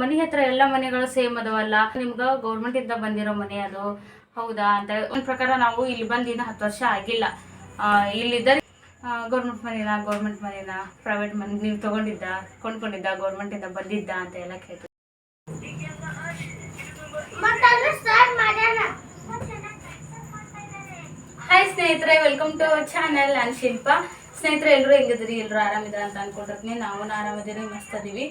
ಮನೆ ಹತ್ರ ಎಲ್ಲ ಮನೆಗಳು ಸೇಮ್ ಅದಾವಲ್ಲ. ನಿಮ್ಗೆ ಗೌರ್ಮೆಂಟಿಂದ ಬಂದಿರೋ ಮನೆ ಅದು. ಹೌದಾ ಅಂತ ಒಂದ್ ಪ್ರಕಾರ ನಾವು ಇಲ್ಲಿ ಬಂದ ಇನ್ನು ಹತ್ತು ವರ್ಷ ಆಗಿಲ್ಲ. ಆ, ಇಲ್ಲಿದ್ದರೆ ಗೌರ್ಮೆಂಟ್ ಮನೇನ ಗೌರ್ಮೆಂಟ್ ಮನೇನ ಪ್ರೈವೇಟ್ ಮನೆ ನೀವು ತಗೊಂಡಿದ್ದ ಕೊಂಡ್ಕೊಂಡಿದ್ದ ಗೌರ್ಮೆಂಟಿಂದ ಬಂದಿದ್ದ ಅಂತ ಎಲ್ಲ ಕೇಳ್ತೀವಿ. ಹಾಯ್ ಸ್ನೇಹಿತರೆ ವೆಲ್ಕಮ್ ಟು ಅವರ್ ಚಾನಲ್ ನಾನು ಶಿಲ್ಪ. ಸ್ನೇಹಿತರೆ ಎಲ್ಲರೂ ಹೆಂಗಿದ್ರಿ ಎಲ್ಲರೂ ಆರಾಮಿದ್ರ ಅಂತ ಅನ್ಕೊಂಡಿರ್ತೀನಿ. ನಾವು ಆರಾಮಿದ್ದೀರಿ ಮಸ್ತ್ ಅದೀವಿ.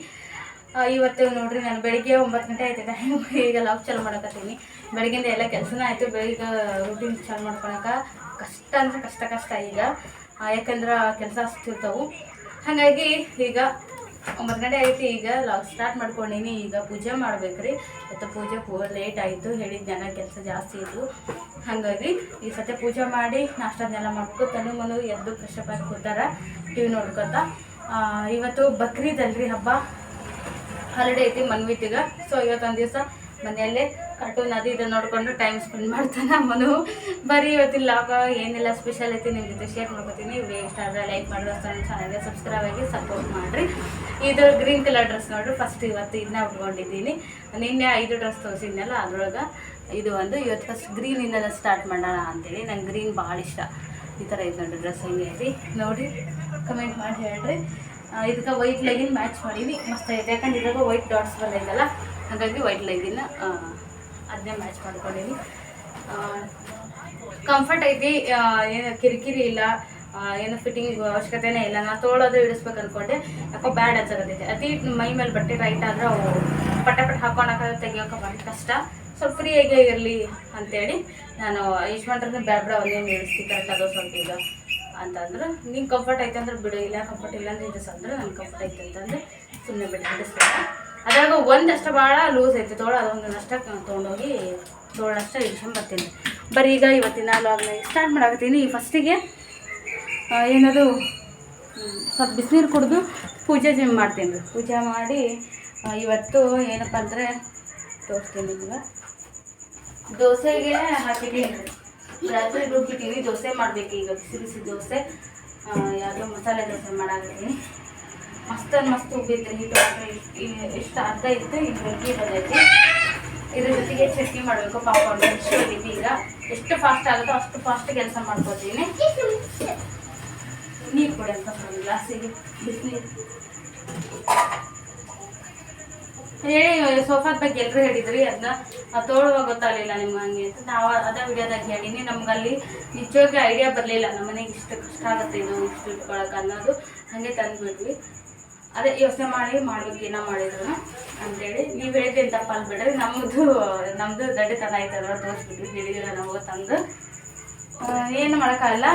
ಇವತ್ತು ನೋಡ್ರಿ, ನಾನು ಬೆಳಿಗ್ಗೆ ಒಂಬತ್ತು ಗಂಟೆ ಆಯ್ತು ಟೈಮ್ ಈಗ ಲಾಕ್ ಚಾಲು ಮಾಡಕತ್ತೀನಿ. ಬೆಳಗ್ಗಿಂದ ಎಲ್ಲ ಕೆಲಸನ ಆಯಿತು. ಬೆಳಿಗ್ಗೆ ರುಟೀನ್ ಚಾಲು ಮಾಡ್ಕೊಳಕ ಕಷ್ಟ ಅಂದ್ರೆ ಕಷ್ಟ ಕಷ್ಟ ಈಗ. ಯಾಕಂದ್ರೆ ಕೆಲಸ ಅಷ್ಟಿರ್ತಾವು ಹಾಗಾಗಿ ಈಗ ಒಂಬತ್ತು ಗಂಟೆ ಆಯ್ತು ಈಗ ಲಾಕ್ ಸ್ಟಾರ್ಟ್ ಮಾಡ್ಕೊಂಡೀನಿ. ಈಗ ಪೂಜೆ ಮಾಡ್ಬೇಕ್ರಿ. ಮತ್ತು ಪೂಜೆ ಪೂ ಲೇಟ್ ಆಯಿತು. ಹೇಳಿದ ಜನ ಕೆಲಸ ಜಾಸ್ತಿ ಇತ್ತು ಹಾಗಾಗಿ ಈ ಸತ್ಯ ಪೂಜೆ ಮಾಡಿ ನಾಷ್ಟನೆಲ್ಲ ಮಾಡ್ಕೊ ತನು ಮನು ಎದ್ದು ಫ್ರೆಶ್ ಆಗಿ ಕೂತಾರ. ಟಿ ವಿ ನೋಡ್ಕೊತ ಇವತ್ತು ಬಕ್ರೀದ್ ಅಲ್ರಿ ಹಬ್ಬ. ಹಾಲಿಡೇ ಐತಿ, ಮನ್ವಿತಿಗ. ಸೊ ಇವತ್ತೊಂದು ದಿವಸ ಮನೆಯಲ್ಲೇ ಕಾರ್ಟೂನ್ ಅದು ಇದು ನೋಡ್ಕೊಂಡು ಟೈಮ್ ಸ್ಪೆಂಡ್ ಮಾಡ್ತಾನೆ ಮನು. ಬರೀ ಇವತ್ತಿನ ಲಾಗ ಏನೆಲ್ಲ ಸ್ಪೆಷಲ್ ಐತಿ ನಿಮ್ಮ ಜೊತೆ ಶೇರ್ ಮಾಡ್ಕೋತೀನಿ. ಇಷ್ಟ ಆದರೆ ಲೈಕ್ ನನ್ನ ಚಾನಲ್ಗೆ ಸಬ್ಸ್ಕ್ರೈಬ್ ಆಗಿ ಸಪೋರ್ಟ್ ಮಾಡಿರಿ. ಇದು ಗ್ರೀನ್ ಕಲರ್ ಡ್ರೆಸ್ ನೋಡ್ರಿ. ಫಸ್ಟ್ ಇವತ್ತು ಇದನ್ನ ಉಟ್ಕೊಂಡಿದ್ದೀನಿ. ನಿನ್ನೆ ಐದು ಡ್ರೆಸ್ ತೋರಿಸಿದ್ನಲ್ಲ, ಅದ್ರೊಳಗೆ ಇದು ಒಂದು. ಇವತ್ತು ಫಸ್ಟ್ ಗ್ರೀನಿಂದ ಸ್ಟಾರ್ಟ್ ಮಾಡೋಣ ಅಂತೇಳಿ. ನಂಗೆ ಗ್ರೀನ್ ಭಾಳ ಇಷ್ಟ. ಈ ಥರ ಇದು ನೋಡ್ರಿ ಡ್ರೆಸ್ ಹೆಂಗೆ ನೋಡಿ ಕಮೆಂಟ್ ಮಾಡಿ ಹೇಳ್ರಿ. ಇದಕ್ಕೆ ವೈಟ್ ಲೆಗಿನ್ ಮ್ಯಾಚ್ ಮಾಡೀವಿ. ಮಸ್ತ್ ಐತೆ. ಯಾಕಂದ್ರೆ ಇದ್ರಾಗ ವೈಟ್ ಡಾಟ್ಸ್ ಬಂದೈತಲ್ಲ, ಹಾಗಾಗಿ ವೈಟ್ ಲೆಗಿನ್ ಅದನ್ನೇ ಮ್ಯಾಚ್ ಮಾಡ್ಕೊಂಡೀನಿ. ಕಂಫರ್ಟ್ ಐತಿ. ಏನು ಕಿರಿಕಿರಿ ಇಲ್ಲ ಏನು ಫಿಟ್ಟಿಂಗ್ ಅವಶ್ಯಕತೆನೇ ಇಲ್ಲ. ನಾನು ತೋಳೋದು ಇಡಿಸ್ಬೇಕು ಅಂದ್ಕೊಂಡೆ ಯಾಕೋ ಬ್ಯಾಡ್ ಅನ್ಸಕತ್ತೈತೆ. ಅತಿ ಮೈ ಮೇಲೆ ಬಟ್ಟೆ ರೈಟ್ ಆದ್ರೆ ಅವು ಪಟ ಪಟ ಹಾಕೊಳಕ ತೆಗಿಯೋಕೆ ಭಾಳ ಕಷ್ಟ. ಸ್ವಲ್ಪ ಫ್ರೀಯಾಗೇ ಇರಲಿ ಅಂತೇಳಿ ನಾನು ಯಜಮಾನ್ರನ್ನ ಬ್ಯಾಡ ಬ್ಯಾಡ ಒಂದೇನು ಇಡಿಸ್ತಿ ಕರೆಕ್ಟ್ ಅದು ಸ್ವಲ್ಪ ಈಗ. ಅಂತಂದ್ರೆ ನಿಂಗೆ ಕಂಫರ್ಟ್ ಐತೆ ಅಂದ್ರೆ ಬಿಡು, ಇಲ್ಲ ಕಂಫರ್ಟ್ ಇಲ್ಲ ಅಂದ್ರೆ ಇಡಿಸ್ ಅಂದ್ರೆ ನಂಗೆ ಕಂಫರ್ಟ್ ಐತೆ ಅಂತಂದ್ರೆ ಸುಮ್ಮನೆ ಬಿಟ್ಟು ಬಿಡಿಸ್ಬೇಕು ಅದ್ರಾಗ ಒಂದಷ್ಟು ಭಾಳ ಲೂಸ್ ಐತೆ ತೋಳ, ಅದೊಂದು ಅಷ್ಟ ತೊಗೊಂಡೋಗಿ ತೋಳಷ್ಟ ಬರ್ತೀನಿ. ಬರೀ ಈಗ ಇವತ್ತಿನ ಲಾಗ್ನ ಸ್ಟಾರ್ಟ್ ಮಾಡಾಕತ್ತೀನಿ. ಫಸ್ಟಿಗೆ ಏನದು ಸ್ವಲ್ಪ ಬಿಸಿನೀರು ಕುಡಿದು ಪೂಜೆ ಜಿಮ್ ಮಾಡ್ತೀನಿ ರೀ. ಪೂಜೆ ಮಾಡಿ ಇವತ್ತು ಏನಪ್ಪ ಅಂದರೆ, ತೋರಿಸ್ತೀನಿ ನಿಮ್ಗೆ. ದೋಸೆಗೆ ಹಾಕಿದ್ದೀನಿ ರಾತ್ರಿ ರುಬ್ಬಿಟ್ಟಿನಿ ದೋಸೆ ಮಾಡಬೇಕು ಈಗ ಬಿಸಿ ಬಿಸಿ ದೋಸೆ. ಆ, ಯಾವುದೋ ಮಸಾಲೆ ದೋಸೆ ಮಾಡಾಕತ್ತೀನಿ. ಮಸ್ತ್ ಮಸ್ತ್ ಉಬ್ಬಿತ್ತು ಹಿಟ್ಟು ಮಾತ್ರ ಎಷ್ಟು ಅರ್ಧ ಇತ್ತು ಈಗ ಮುಗಿ ಬಂದೈತಿ. ಇದ್ರ ಜೊತೆಗೆ ಚಟ್ನಿ ಮಾಡಬೇಕು ಪಾಪಡ್ ಎಷ್ಟು ಆಗೈತಿ ಈಗ. ಎಷ್ಟು ಫಾಸ್ಟ್ ಆಗುತ್ತೋ ಅಷ್ಟು ಫಾಸ್ಟ್ ಕೆಲಸ ಮಾಡ್ಕೋತೀನಿ. ನೀರು ಕೊಡಿ ಅಂತ ಒಂದು ಗ್ಲಾಸಿಗೆ ಬಿಸಿನೀರು. ಹೇಳಿ ಸೋಫಾದ ಬಗ್ಗೆ ಎಲ್ಲರೂ ಹೇಳಿದ್ರಿ ಅದನ್ನ ತೋಳುವಾಗ ಗೊತ್ತಾಗಲಿಲ್ಲ ನಿಮ್ಗೆ ಹಂಗೆ ಅಂತ. ನಾವು ಅದ ವಿಡಿಯೋದಾಗ ಹೇಳೀನಿ ನಮ್ಗೆ ಅಲ್ಲಿ ನಿಜವಾಗಿ ಐಡಿಯಾ ಬರಲಿಲ್ಲ. ನಮ್ಮ ಮನೆಗೆ ಇಷ್ಟು ಕಷ್ಟ ಆಗುತ್ತೆ ಇದು, ಇಷ್ಟು ಇಟ್ಕೊಳಕ್ಕೆ ಅನ್ನೋದು. ಹಾಗೆ ತಂದುಬಿಟ್ವಿ ಅದೇ ಯೋಚನೆ ಮಾಡಿ, ಮಾಡ್ಬೇಕು, ಏನೋ ಮಾಡಿದ್ರು ಅಂತೇಳಿ. ನೀವು ಹೇಳಿದ್ದೆ ತಪ್ಪ ಅಲ್ಬಿಡ್ರಿ ನಮ್ಮದು ನಮ್ಮದು ದಡ್ಡತನ ಆಯ್ತಲ್ಲ ತೋರಿಸ್ಬಿಟ್ವಿ. ಹೇಳಿದಿರ ನಾವು ತಂದು. ಏನು ಮಾಡೋಕ್ಕಾಗಲ್ಲ.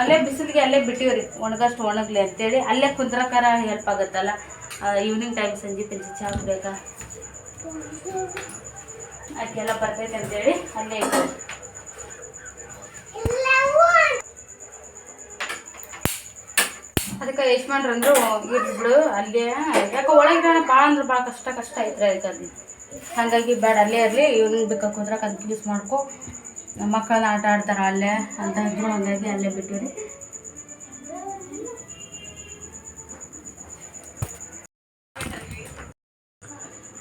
ಅಲ್ಲೇ ಬಿಸಿಲಿಗೆ ಅಲ್ಲೇ ಬಿಟ್ಟಿವ್ರಿ, ಒಣಗಷ್ಟು ಒಣಗಲಿ ಅಂತೇಳಿ. ಅಲ್ಲೇ ಕುಂದ್ರಕಾರ ಹೆಲ್ಪ್ ಆಗುತ್ತಲ್ಲ. ಈವ್ನಿಂಗ್ ಟೈಮ್ ಸಂಜೆ ಪಂಜೆ ಚಾ ಬೇಕಾ ಅದಕ್ಕೆಲ್ಲ ಬರ್ತೈತೆ ಅಂತೇಳಿ, ಅಲ್ಲೇ ಅದಕ್ಕೆ ಯಜಮಾನ್ರು ಮಾಡ್ರಂದ್ರು ಇರ್ಬಿಡು ಅಲ್ಲೇ. ಯಾಕೆ ಒಳಗೆ ಭಾಳ ಅಂದ್ರೆ ಭಾಳ ಕಷ್ಟ ಕಷ್ಟ ಐತ್ರಿ ಅದಕ್ಕೆ. ಅಲ್ಲಿ ಹಾಗಾಗಿ ಬೇಡ, ಅಲ್ಲೇ ಇರಲಿ ಇವ್ನಿಗೆ ಬೇಕಾ ಕುದ್ರಕ್ಕೆ ಅದಕ್ಕೆ ಯೂಸ್ ಮಾಡ್ಕೊ. ನಮ್ಮ ಮಕ್ಕಳನ್ನ ಆಟ ಆಡ್ತಾರೆ ಅಲ್ಲೇ ಅಂತ ಇದ್ರು ಹಂಗಾಗಿ ಅಲ್ಲೇ ಬಿಟ್ಟಿವ್ರಿ.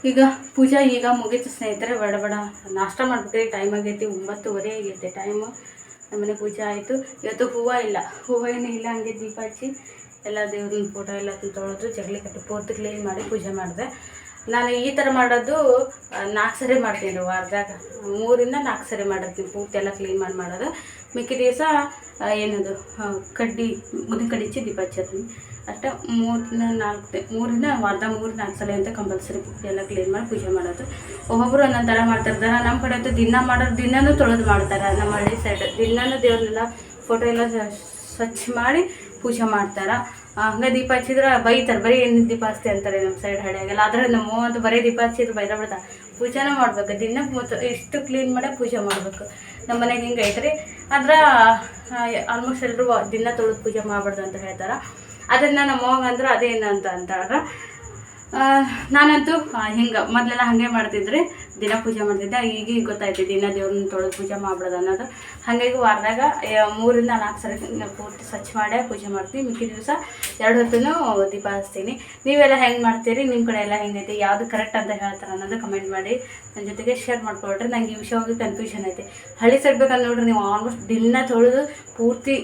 ಈಗ ಪೂಜಾ ಈಗ ಮುಗೀತು ಸ್ನೇಹಿತರೆ, ಬಡ ಬಡ. ನಾಷ್ಟ ಮಾಡ್ಬಿಟ್ರಿ. ಟೈಮ್ ಆಗೈತಿ, ಒಂಬತ್ತುವರೆ ಆಗೈತೆ ಟೈಮು ನಮ್ಮನೆ ಪೂಜೆ ಆಯಿತು. ಇವತ್ತು ಹೂವು ಇಲ್ಲ. ಹೂವು ಏನೂ ಇಲ್ಲ ಹಂಗೆ ದೀಪ ಹಚ್ಚಿ ಎಲ್ಲ ದೇವ್ರನ್ನ ಫೋಟೋ ಎಲ್ಲ ತೊಳೆದು ಜಗಲಿ ಕಟ್ಟಿ ಪೂರ್ತಿ ಕ್ಲೀನ್ ಮಾಡಿ ಪೂಜೆ ಮಾಡಿದೆ. ನಾನು ಈ ಥರ ಮಾಡೋದು ನಾಲ್ಕು ಸರಿ ಮಾಡ್ತೀನಿ ವಾರದಾಗ ಮೂರಿಂದ ನಾಲ್ಕು ಸರಿ ಮಾಡಿರ್ತೀನಿ ಪೂರ್ತಿ ಎಲ್ಲ ಕ್ಲೀನ್ ಮಾಡಿ ಮಾಡೋದು. ಮಿಕ್ಕಿ ದಿವಸ ಏನದು ಕಡ್ಡಿ, ಉದ್ದಿನ ಕಡ್ಡಿ ಹಚ್ಚಿ ದೀಪ ಹಚ್ಚಿರ್ತೀನಿ ಅಷ್ಟೇ ಮೂರರಿಂದ ನಾಲ್ಕು ಮೂರಿಂದ ವಾರದ ಮೂರು ನಾಲ್ಕು ಸಲ ಅಂತ ಕಂಪಲ್ಸರಿ ಪೂರ್ತಿ ಎಲ್ಲ ಕ್ಲೀನ್ ಮಾಡಿ ಪೂಜೆ ಮಾಡೋದು. ಒಬ್ಬೊಬ್ಬರು ಒಂದೊಂದು ಥರ ಮಾಡ್ತಿರ್ತಾರೆ. ನಮ್ಮ ಕಡೆ ಅಂತೂ ದಿನ ಮಾಡೋದು ದಿನನೂ ತೊಳೆದು ಮಾಡ್ತಾರೆ. ನಮ್ಮ ಹಳ್ಳಿ ಸೈಡ್ ದಿನನೂ ದೇವ್ರನ್ನೆಲ್ಲ ಫೋಟೋ ಎಲ್ಲ ಸ್ವಚ್ಛ ಮಾಡಿ ಪೂಜೆ ಮಾಡ್ತಾರೆ. ಹಂಗೆ ದೀಪ ಹಚ್ಚಿದ್ರೆ ಬೈತಾರೆ, ಬರೀ ಏನು ದೀಪ ಹಚ್ತಿ ಅಂತಾರೆ ನಮ್ಮ ಸೈಡ್ ಹಳ್ಳಿಯಾಗೆಲ್ಲ ಆದರೆ ನಮ್ಮ ಅಂತ ಬರೀ ದೀಪ ಹಚ್ಚಿದ್ರೆ ಬೈದ ಬಿಡ್ತಾರೆ ಪೂಜೆನೇ ಮಾಡ್ಬೇಕು ದಿನ ಮತ್ತು ಎಷ್ಟು ಕ್ಲೀನ್ ಮಾಡಿ ಪೂಜೆ ಮಾಡ್ಬೇಕು. ನಮ್ಮ ಮನೆಗೆ ಹಿಂಗೆ ಐತ್ರಿ. ಆದ್ರೆ ಆಲ್ಮೋಸ್ಟ್ ಎಲ್ಲರೂ ದಿನ ತೊಳೆದು ಪೂಜೆ ಮಾಡ್ಬಾರ್ದು ಅಂತ ಹೇಳ್ತಾರೆ. ಅದನ್ನು ನಮ್ಮ ಅಂದ್ರೆ ಅದೇನು ಅಂತ ಅಂತಾರೆ ನಾನಂತೂ ಹಿಂಗೆ, ಮೊದಲೆಲ್ಲ ಹಾಗೆ ಮಾಡ್ತಿದ್ರಿ. ದಿನ ಪೂಜೆ ಮಾಡ್ತಿದ್ದೆ. ಈಗ ಗೊತ್ತಾಯ್ತು ದಿನ ದೇವ್ರನ್ನ ತೊಳೆದು ಪೂಜೆ ಮಾಡ್ಬಿಡೋದು ಅನ್ನೋದು. ಹಾಗಾಗಿ ವಾರದಾಗ ಮೂರಿಂದ ನಾಲ್ಕು ಸರಿ ಪೂರ್ತಿ ಸ್ವಚ್ಛ ಮಾಡೇ ಪೂಜೆ ಮಾಡ್ತೀನಿ ಮಿಕ್ಕಿ ದಿವಸ ಎರಡು ಹೊತ್ತೂ ದೀಪ ಹಚ್ತೀನಿ. ನೀವೆಲ್ಲ ಹೆಂಗೆ ಮಾಡ್ತೀರಿ? ನಿಮ್ಮ ಕಡೆ ಎಲ್ಲ ಹೆಂಗೈತಿ? ಯಾವುದು ಕರೆಕ್ಟ್ ಅಂತ ಹೇಳ್ತಾರೆ ಅನ್ನೋದು ಕಮೆಂಟ್ ಮಾಡಿ ನನ್ನ ಜೊತೆಗೆ ಶೇರ್ ಮಾಡ್ಕೊಳ್ರಿ. ನಂಗೆ ಈ ವಿಷಯವಾಗಿ ಕನ್ಫ್ಯೂಷನ್ ಐತಿ. ಹಳ್ಳಿ ಸೈಡ್ ಬೇಕಂದ್ರೆ ನೋಡ್ರಿ, ನೀವು ಆಲ್ಮೋಸ್ಟ್ ದಿನ ತೊಳೆದು ಪೂರ್ತಿ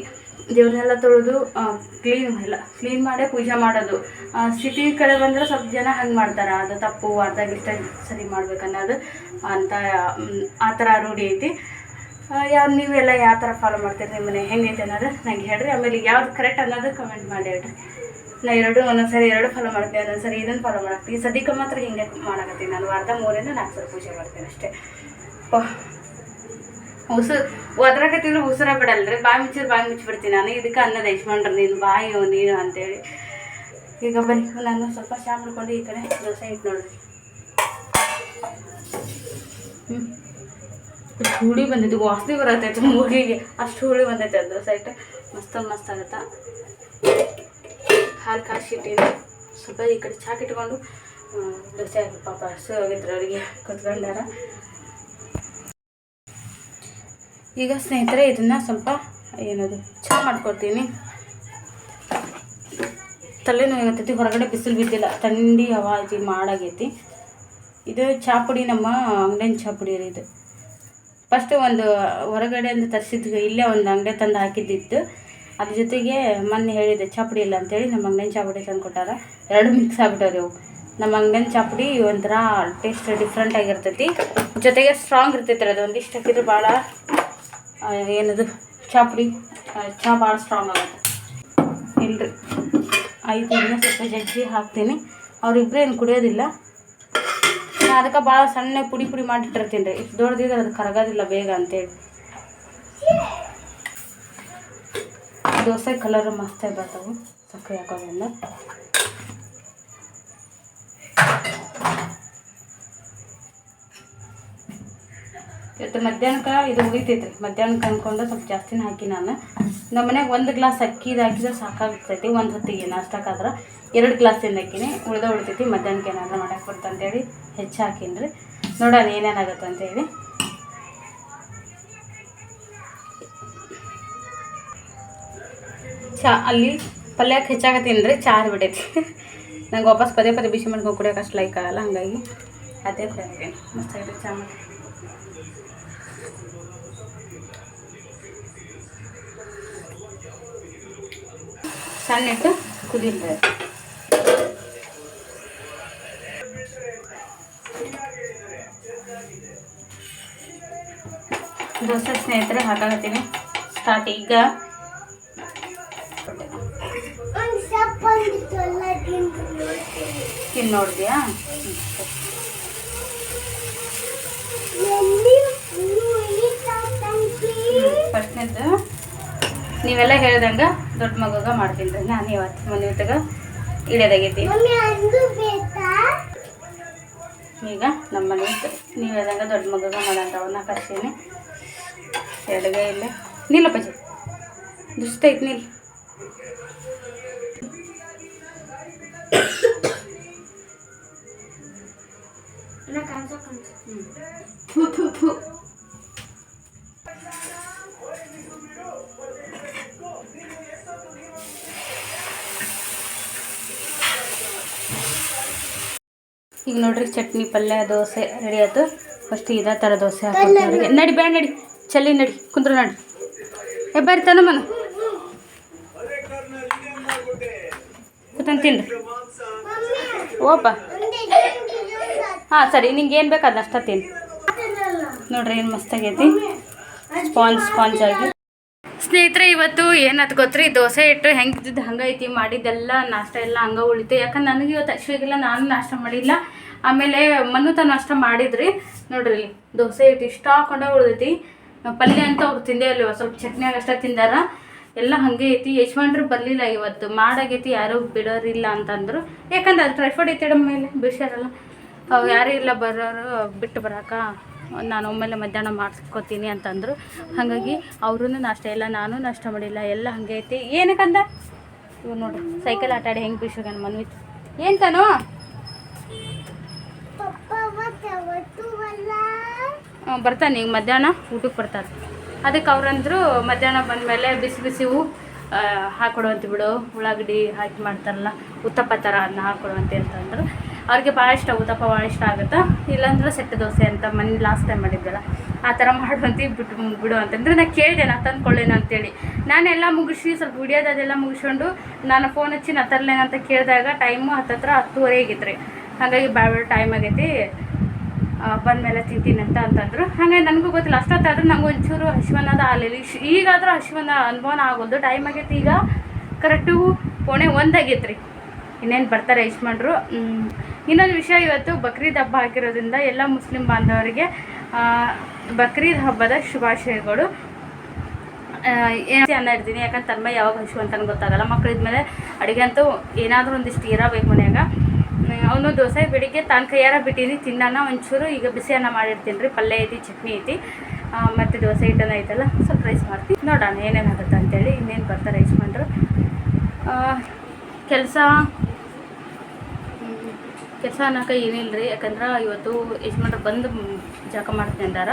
ದೇವ್ರನ್ನೆಲ್ಲ ತೊಳೆದು ಕ್ಲೀನ್ ಎಲ್ಲ ಕ್ಲೀನ್ ಮಾಡೇ ಪೂಜೆ ಮಾಡೋದು. ಸಿಟಿ ಕಡೆ ಬಂದರೆ ಸ್ವಲ್ಪ ಜನ ಹಂಗೆ ಮಾಡ್ತಾರೆ. ಅದು ತಪ್ಪು, ಅರ್ಧ ಗಿಷ್ಟ ಸರಿ ಮಾಡ್ಬೇಕನ್ನೋದು ಅಂತ ಆ ಥರ ರೂಢಿ ಐತಿ. ಯಾವ ನೀವೆಲ್ಲ ಯಾವ ಥರ ಫಾಲೋ ಮಾಡ್ತೀರಿ ನಿಮ್ಮ ಮನೆ? ಹೆಂಗೈತೆ ಅನ್ನೋದು ನಂಗೆ ಹೇಳ್ರಿ. ಆಮೇಲೆ ಯಾವ್ದು ಕರೆಕ್ಟ್ ಅನ್ನೋದು ಕಮೆಂಟ್ ಮಾಡಿ ಹೇಳ್ರಿ. ನಾ ಎರಡು, ಒಂದೊಂದ್ಸರಿ ಎರಡು ಫಾಲೋ ಮಾಡ್ತೀನಿ, ಒಂದೊಂದ್ಸರಿ ಇದನ್ನು ಫಾಲೋ ಮಾಡ್ತೀನಿ ಸದ್ಯಕ್ಕೆ ಮಾತ್ರ ಹಿಂಗೆ ಮಾಡಕತ್ತೀನಿ. ನಾನು ಅರ್ಧ ಮೂರಿಂದ ನಾಲ್ಕು ಸಲ ಪೂಜೆ ಮಾಡ್ತೀನಿ ಅಷ್ಟೇ. ಓಹ್. ಉಸಿರು ಒದ್ರಾಕತ್ತಿದ್ರೆ ಉಸಿರ ಬಿಡಲ್ರಿ. ಬಾಯಿ ಮುಚ್ಚಿದ್ರೆ ಬಾಯಿ ಮುಚ್ಚಿಬಿಡ್ತೀನಿ ನಾನು. ಇದಕ್ಕೆ ಅನ್ನದ ಯಜಮಾನ್ರಿ ನೀನು ಬಾಯಿ ನೀನು ಅಂತೇಳಿ. ಈಗ ಬನ್ನಿ ನಾನು ಸ್ವಲ್ಪ ಚಾ ಮಾಡ್ಕೊಂಡು ಈ ಕಡೆ ದೋಸೆ ಇಟ್ಟು ನೋಡ್ರಿ. ಹ್ಞೂ ಹುಳಿ ಬಂದಿತ್ತು ವಾಸನೆ ಬರತ್ತೈತೆ ಮೂಗಿಗೆ. ಅಷ್ಟು ಹುಳಿ ಬಂದೈತೆ ಅದು ದೋಸೆ ಇಟ್ಟು. ಮಸ್ತ್ ಮಸ್ತ್ ಆಗುತ್ತೆ? ಹಾಲು ಕಾಸಿಟ್ಟಿನಿ ಸ್ವಲ್ಪ ಈ ಕಡೆ ಚಾಕ್ ಇಟ್ಕೊಂಡು ಆ, ದೋಸೆ ಪಾಪ ಹಸು ಹೋಗಿದ್ರು ಅವರಿಗೆ ಕುತ್ಕೊಂಡಾರ. ಈಗ ಸ್ನೇಹಿತರೆ, ಇದನ್ನು ಸ್ವಲ್ಪ ಏನದು ಚಹಾ ಮಾಡ್ಕೊಡ್ತೀನಿ. ತಲೆನೋವು ಆಗತ್ತೈತಿ ಹೊರಗಡೆ ಬಿಸಿಲು ಬಿದ್ದಿಲ್ಲ. ಥಂಡಿ ಹವಾ ಮಾಡಾಗೈತಿ. ಇದು ಚಹಾ ಪುಡಿ, ನಮ್ಮ ಅಂಗಡಿನ ಚಹಾ ಪುಡಿ ರೀ ಇದು. ಫಸ್ಟ್ ಒಂದು ಹೊರಗಡೆಯಿಂದ ತರಿಸಿದ್ದು ಇಲ್ಲೇ ಒಂದು ಅಂಗಡಿ ತಂದು ಹಾಕಿದ್ದಿತ್ತು. ಅದ್ರ ಜೊತೆಗೆ ಮೊನ್ನೆ ಹೇಳಿದೆ ಚಹಾ ಪುಡಿ ಇಲ್ಲ ಅಂತೇಳಿ, ನಮ್ಮ ಅಂಗಡಿನ ಚಹಾ ಪುಡಿ ತಂದು ಕೊಟ್ಟಾರ. ಎರಡು ಮಿಕ್ಸ್ ಆಗ್ಬಿಟ್ಟವ್ರಿ ಅವು. ನಮ್ಮ ಅಂಗಡಿನ ಚಹಾ ಪುಡಿ ಒಂಥರ ಟೇಸ್ಟ್ ಡಿಫ್ರೆಂಟ್ ಆಗಿರ್ತೈತಿ. ಜೊತೆಗೆ ಸ್ಟ್ರಾಂಗ್ ಇರ್ತೈತಿ ರೀ ಅದು ಒಂದಿಷ್ಟು ಹಾಕಿದ್ರೆ ಭಾಳ ಏನದು? ಚಹಾ ಪುಡಿ ಆ, ಚಹಾ ಭಾಳ ಸ್ಟ್ರಾಂಗ್ ಆಗುತ್ತೆ. ಇಲ್ರಿ. ಐದು ಇನ್ನೂ ಸ್ವಲ್ಪ ಜಜ್ಜಿ ಹಾಕ್ತೀನಿ. ಅವರಿಬ್ಬರು ಏನು ಕುಡಿಯೋದಿಲ್ಲ. ನಾನು ಅದಕ್ಕೆ ಭಾಳ ಸಣ್ಣ ಪುಡಿ ಪುಡಿ ಮಾಡಿಟ್ಟಿರ್ತೀನಿ ರೀ. ಇಷ್ಟು ದೊಡ್ಡದಿದ್ರೆ ಅದು ಕರಗೋದಿಲ್ಲ ಬೇಗ ಅಂತೇಳಿ. ದೋಸೆ ಕಲರ್ ಮಸ್ತಾಗಿ ಬರ್ತಾವೆ ಸಕ್ಕರೆ ಹಾಕೋದ್ರಿಂದ. ಇವತ್ತು ಮಧ್ಯಾಹ್ನಕ್ಕೆ ಇದು ಉಳಿತೈತ್ರಿ ಮಧ್ಯಾಹ್ನಕ್ಕೆ ಅಂದ್ಕೊಂಡು ಸ್ವಲ್ಪ ಜಾಸ್ತಿನೇ ಹಾಕಿ ನಾನು. ನಮ್ಮ ಮನ್ಯಾಗ ಒಂದು ಗ್ಲಾಸ್ ಅಕ್ಕಿದು ಹಾಕಿದ್ರೆ ಸಾಕಾಗ್ತೈತಿ. ಒಂದು ಹೊತ್ತಿಗೆ ನಾಷ್ಟಕ್ಕಾದ್ರೆ ಎರಡು ಗ್ಲಾಸಿಂದ ಹಾಕಿನಿ ಉಳ್ದ ಉಳಿತೈತಿ. ಮಧ್ಯಾಹ್ನಕ್ಕೆ ಏನಾದರೂ ಮಾಡಕ್ಕೆ ಕೊಡ್ತಂತೇಳಿ ಹೆಚ್ಚು ಹಾಕೀನಿ ರೀ ನೋಡೋಣ ಏನೇನಾಗುತ್ತೆ ಅಂತೇಳಿ ಚಾ ಅಲ್ಲಿ ಪಲ್ಯಕ್ಕೆ ಹೆಚ್ಚಾಗತ್ತೀನಿ ರೀ ಚಾ ಬಿಡೈತಿ ನಂಗೆ ವಾಪಸ್ ಪದೇ ಪದೇ ಬಿಸಿ ಮಾಡ್ಕೊಂಡು ಕುಡಿಯೋಕೆ ಅಷ್ಟು ಲೈಕ್ ಆಗಲ್ಲ. ಹಂಗಾಗಿ ಅದೇ ಮಸ್ತಾಗಿದೆ ಚಾ ಮಾಡಿ. ಸಣ್ಣ ಇಟ್ಟು ಕುದಿಲ್ಲ ದೋಸೆ ಸ್ನೇಹಿತರೆ ಹಾಕಾಗತ್ತೀನಿ ಸ್ಟಾರ್ಟ್ ಈಗ. ತಿಂದು ನೋಡಿದ್ಯಾ ಫಸ್ಟ್ನೇದ್ದು ನೀವೆಲ್ಲ ಹೇಳ್ದಂಗೆ ದೊಡ್ಡ ಮಗುಗ ಮಾಡ್ತೀನಿ ರೀ. ನಾನು ಇವತ್ತು ಮನೆ ಹೊತ್ತಾಗ ಇಳಿಯೋದಾಗೈತಿ ಈಗ ನಮ್ಮ ಮನೆ ನೀವು ಹೇಳ್ದಂಗೆ ದೊಡ್ಡ ಮಗುಗ ಮಾಡೋಂಥವನ್ನ ಕರ್ಸೀನಿ. ಎಡಗೈ ಇಲ್ಲ. ನಿಲ್ಲಪ್ಪ ಜಿ ದುಷ್ಟ ಹ್ಞೂ ಥೂ ಥು ಥು. ಈಗ ನೋಡ್ರಿ ಚಟ್ನಿ ಪಲ್ಯ ದೋಸೆ ರೆಡಿ ಆಯ್ತು. ಫಸ್ಟ್ ಇದೇ ಥರ ದೋಸೆ ಹಾಕ್ತೀನಿ ನಡಿ ಬೇಡ ನಡಿ. ಚಲ್ಲಿ ನಡಿ ಕುಂದ್ರ ನಡಿ. ಏ ಬರ್ರಿ ತನ ಮನ. ಕೂತಂದು ತಿನ್ರಿ. ಓಪ. ಹಾಂ ಸರಿ ನಿಂಗೆ ಏನು ಬೇಕು ಅದನ್ನ ಅಷ್ಟ ತಿನ್. ನೋಡ್ರಿ ಏನು ಮಸ್ತಾಗೈತಿ. ಸ್ಪಾಂಜ್ ಸ್ಪಾಂಜ್ ಆಗಿ. ಸ್ನೇಹಿತರೆ, ಇವತ್ತು ಏನದು ಗೊತ್ತ್ರಿ? ದೋಸೆ ಇಟ್ಟು ಹೆಂಗೆ ಇದ್ದಿದ್ದು ಹಂಗೆ ಐತಿ ಮಾಡಿದ್ದೆಲ್ಲ ನಾಷ್ಟ ಎಲ್ಲ ಹಂಗೆ ಉಳಿತು. ಯಾಕಂದ್ರೆ ನನಗೆ ಇವತ್ತು ಅಶ್ವಿಗೆಲ್ಲ ನಾನು ನಾಷ್ಟ ಮಾಡಿಲ್ಲ. ಆಮೇಲೆ ಮನು ತ ನಾಷ್ಟ ಮಾಡಿದ್ರಿ. ನೋಡ್ರಿ, ದೋಸೆ ಇಟ್ಟು ಇಷ್ಟ ಹಾಕೊಂಡೆ ಉಳಿದೈತಿ. ಪಲ್ಯ ಅಂತ ಅವ್ರು ತಿಂದೇ ಇಲ್ವ? ಸ್ವಲ್ಪ ಚಟ್ನಿಯಾಗ ಅಷ್ಟೇ ತಿಂದಾರ. ಎಲ್ಲ ಹಾಗೆ ಐತಿ. ಯಜಮಾನ್ರು ಬರಲಿಲ್ಲ ಇವತ್ತು. ಮಾಡಾಗೈತಿ, ಯಾರೂ ಬಿಡೋರಿಲ್ಲ ಅಂತಂದ್ರು. ಯಾಕಂದ್ರೆ ಅದು ಟ್ರೈಫೋಡ್ ಐತಿ ಮೇಲೆ. ಬಿಡ್ಸ್ಯಾರಲ್ಲ. ಅವು ಯಾರೂ ಇಲ್ಲ, ಬರೋರು ಬಿಟ್ಟು ಬರಾಕ. ನಾನು ಒಮ್ಮೆಲೆ ಮಧ್ಯಾಹ್ನ ಮಾಡ್ಕೋತೀನಿ ಅಂತಂದರು. ಹಾಗಾಗಿ ಅವ್ರೂ ನಾಷ್ಟ ಇಲ್ಲ ನಾನು ನಾಷ್ಟ ಮಾಡಿಲ್ಲ ಎಲ್ಲ ಹಂಗೆ ಐತಿ. ಏನಕ್ಕಂದ ಇವ್ ನೋಡ್ರಿ ಸೈಕಲ್ ಆಟ ಆಡಿ ಹೆಂಗೆ ಬಿಡ್ಸೋಣ ಮನ್ವಿತ್? ಏನು ತಾನು? ಬರ್ತಾನೆ ಈಗ ಮಧ್ಯಾಹ್ನ ಊಟಕ್ಕೆ ಬರ್ತಾರೆ. ಅದಕ್ಕೆ ಅವ್ರಂದ್ರು ಮಧ್ಯಾಹ್ನ ಬಂದಮೇಲೆ ಬಿಸಿ ಬಿಸಿ ಹೂ ಹಾಕೊಡುವಂತ ಬಿಡು ಉಳ್ಳಾಗಡ್ಡಿ ಹಾಕಿ ಮಾಡ್ತಾರಲ್ಲ ಉತ್ತಪ್ಪ ಥರ ಅದನ್ನ ಹಾಕ್ಕೊಡುವಂತೆ ಅಂತಂದರು. ಅವ್ರಿಗೆ ಭಾಳ ಇಷ್ಟ ಉತ್ತಪ್ಪ ಭಾಳ ಇಷ್ಟ ಆಗುತ್ತೆ? ಇಲ್ಲಾಂದ್ರೆ ಸೆಟ್ಟು ದೋಸೆ ಅಂತ ಮನೆ ಲಾಸ್ಟ್ ಟೈಮ್ ಮಾಡಿದ್ದಲ್ಲ ಆ ಥರ ಮಾಡುವಂತೆ ಬಿಟ್ಟು ಬಿಡು ಅಂತಂದ್ರೆ ನಾನು ಕೇಳಿದೆ, ನಾ ತಂದ್ಕೊಳ್ಳೇನು ಅಂತೇಳಿ. ನಾನೆಲ್ಲ ಮುಗಿಸಿ ಸ್ವಲ್ಪ ವಿಡಿಯೋದು ಅದೆಲ್ಲ ಮುಗಿಸ್ಕೊಂಡು ನಾನು ಫೋನ್ ಹಚ್ಚಿ ನಾ ಅಂತ ಕೇಳಿದಾಗ ಟೈಮು ಹತ್ತತ್ರ ಹತ್ತುವರೆ ಆಗಿತ್ತು ಹಾಗಾಗಿ ಭಾಳ ಟೈಮ್ ಆಗೈತಿ. ಬಂದಮೇಲೆ ತಿಂತೀನಿ ಅಂತ ಅಂತಂದ್ರು. ಹಾಗೆ ನನಗೂ ಗೊತ್ತಿಲ್ಲ, ಅಷ್ಟೊತ್ತಾದರೂ ನಂಗೆ ಒಂಚೂರು ಹಸಿವನ್ನದ ಆಗಲಿಲ್ಲ ಈಗಾದರೂ ಹಸಿವನ್ನ ಅನುಭವನ ಆಗೋದು ಟೈಮ್ ಆಗೈತಿ ಈಗ. ಕರೆಕ್ಟು ಪೋಣೆ ಒಂದಾಗೈತ್ರಿ. ಇನ್ನೇನು ಬರ್ತಾರೆ ಯಜಮಾನ್ರು? ಇನ್ನೊಂದು ವಿಷಯ ಇವತ್ತು ಬಕ್ರೀದ್ ಹಬ್ಬ ಆಗಿರೋದ್ರಿಂದ ಎಲ್ಲ ಮುಸ್ಲಿಂ ಬಾಂಧವರಿಗೆ ಬಕ್ರೀದ್ ಹಬ್ಬದ ಶುಭಾಶಯಗಳು. ಏನು ಅನ್ನ ಇರ್ತೀನಿ, ಯಾಕಂದ್ರೆ ತನ್ಮ ಯಾವಾಗ ಹಸು ಅಂತ ಗೊತ್ತಾಗಲ್ಲ. ಮಕ್ಕಳಿದ ಮೇಲೆ ಅಡುಗೆ ಅಂತೂ ಏನಾದರೂ ಒಂದಿಷ್ಟು ಇರಬೇಕು ಮನ್ಯಾಗ. ಅವನು ದೋಸೆ, ಬೆಳಿಗ್ಗೆ ತಾನು ಕೈಯಾರ ಬಿಟ್ಟೀನಿ ತಿನ್ನೋಣ ಒಂಚೂರು ಈಗ ಬಿಸಿ ಅನ್ನ ಮಾಡಿರ್ತೀನಿ ರೀ, ಪಲ್ಯ ಐತಿ, ಚಟ್ನಿ ಐತಿ. ಮತ್ತು ದೋಸೆ ಹಿಟ್ಟನ ಐತಲ್ಲ, ಸ್ವಲ್ಪ ರೈಸ್ ಮಾಡ್ತೀನಿ. ನೋಡೋಣ ಏನೇನಾಗುತ್ತೆ ಅಂತೇಳಿ ಇನ್ನೇನು ಬರ್ತಾರೆ ಮಾಡ್ರು ಕೆಲಸ ಕೆಲಸ ಅನ್ನೋಕೆ ಏನಿಲ್ಲ ರೀ ಯಾಕಂದ್ರೆ ಇವತ್ತು ಯಜಮಾನ್ರು ಬಂದು ಜಳಕ ಮಾಡ್ತೀನಿ ಅಂದಾರ.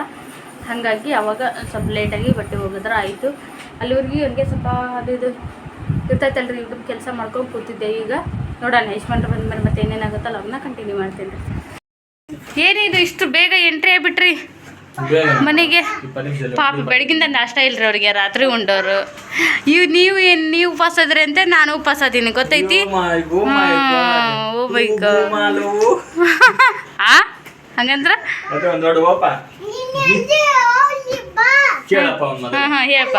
ಹಾಗಾಗಿ ಅವಾಗ ಸ್ವಲ್ಪ ಲೇಟಾಗಿ ಬಟ್ಟೆ ಹೋಗಿದ್ರೆ ಆಯಿತು. ಅಲ್ಲಿವರೆಗೂ ಹಂಗೆ ಸ್ವಲ್ಪ ಅದು ಇದು ಇರ್ತೈತಲ್ರಿ ಯೂಟ್ಯೂಬ್ ಕೆಲಸ ಮಾಡ್ಕೊಂಡು ಕೂತಿದ್ದೆ ಈಗ. ನೋಡೋಣ, ಯಜಮಾನ್ರು ಬಂದ್ಮೇಲೆ ಮತ್ತೆ ಏನೇನಾಗುತ್ತಲ್ಲ ಅವನ್ನ ಕಂಟಿನ್ಯೂ ಮಾಡ್ತೀನಿ ರೀ ಏನಿದು ಇಷ್ಟು ಬೇಗ ಎಂಟ್ರಿ ಆಗ್ಬಿಟ್ರಿ? ಮನೆಗೆ ಪಾಪ ಬೆಳಗಿಂದ ನಾಷ್ಟ ಇಲ್ರಿ ಅವ್ರಿಗೆ ರಾತ್ರಿ ಉಂಡೋರು. ಇವ್ ನೀವು ಏನು ನೀವು ಉಪವಾಸ ಇದ್ರೆ ಅಂತ ನಾನು ಉಪವಾಸ ಅದೀನಿ ಗೊತ್ತೈತಿ? ಓ ಮೈ ಗಾಡ್ ಆ? ಹಂಗಂದ್ರ. ಹಾ ಹಾ ಹೇಳಪ್ಪ.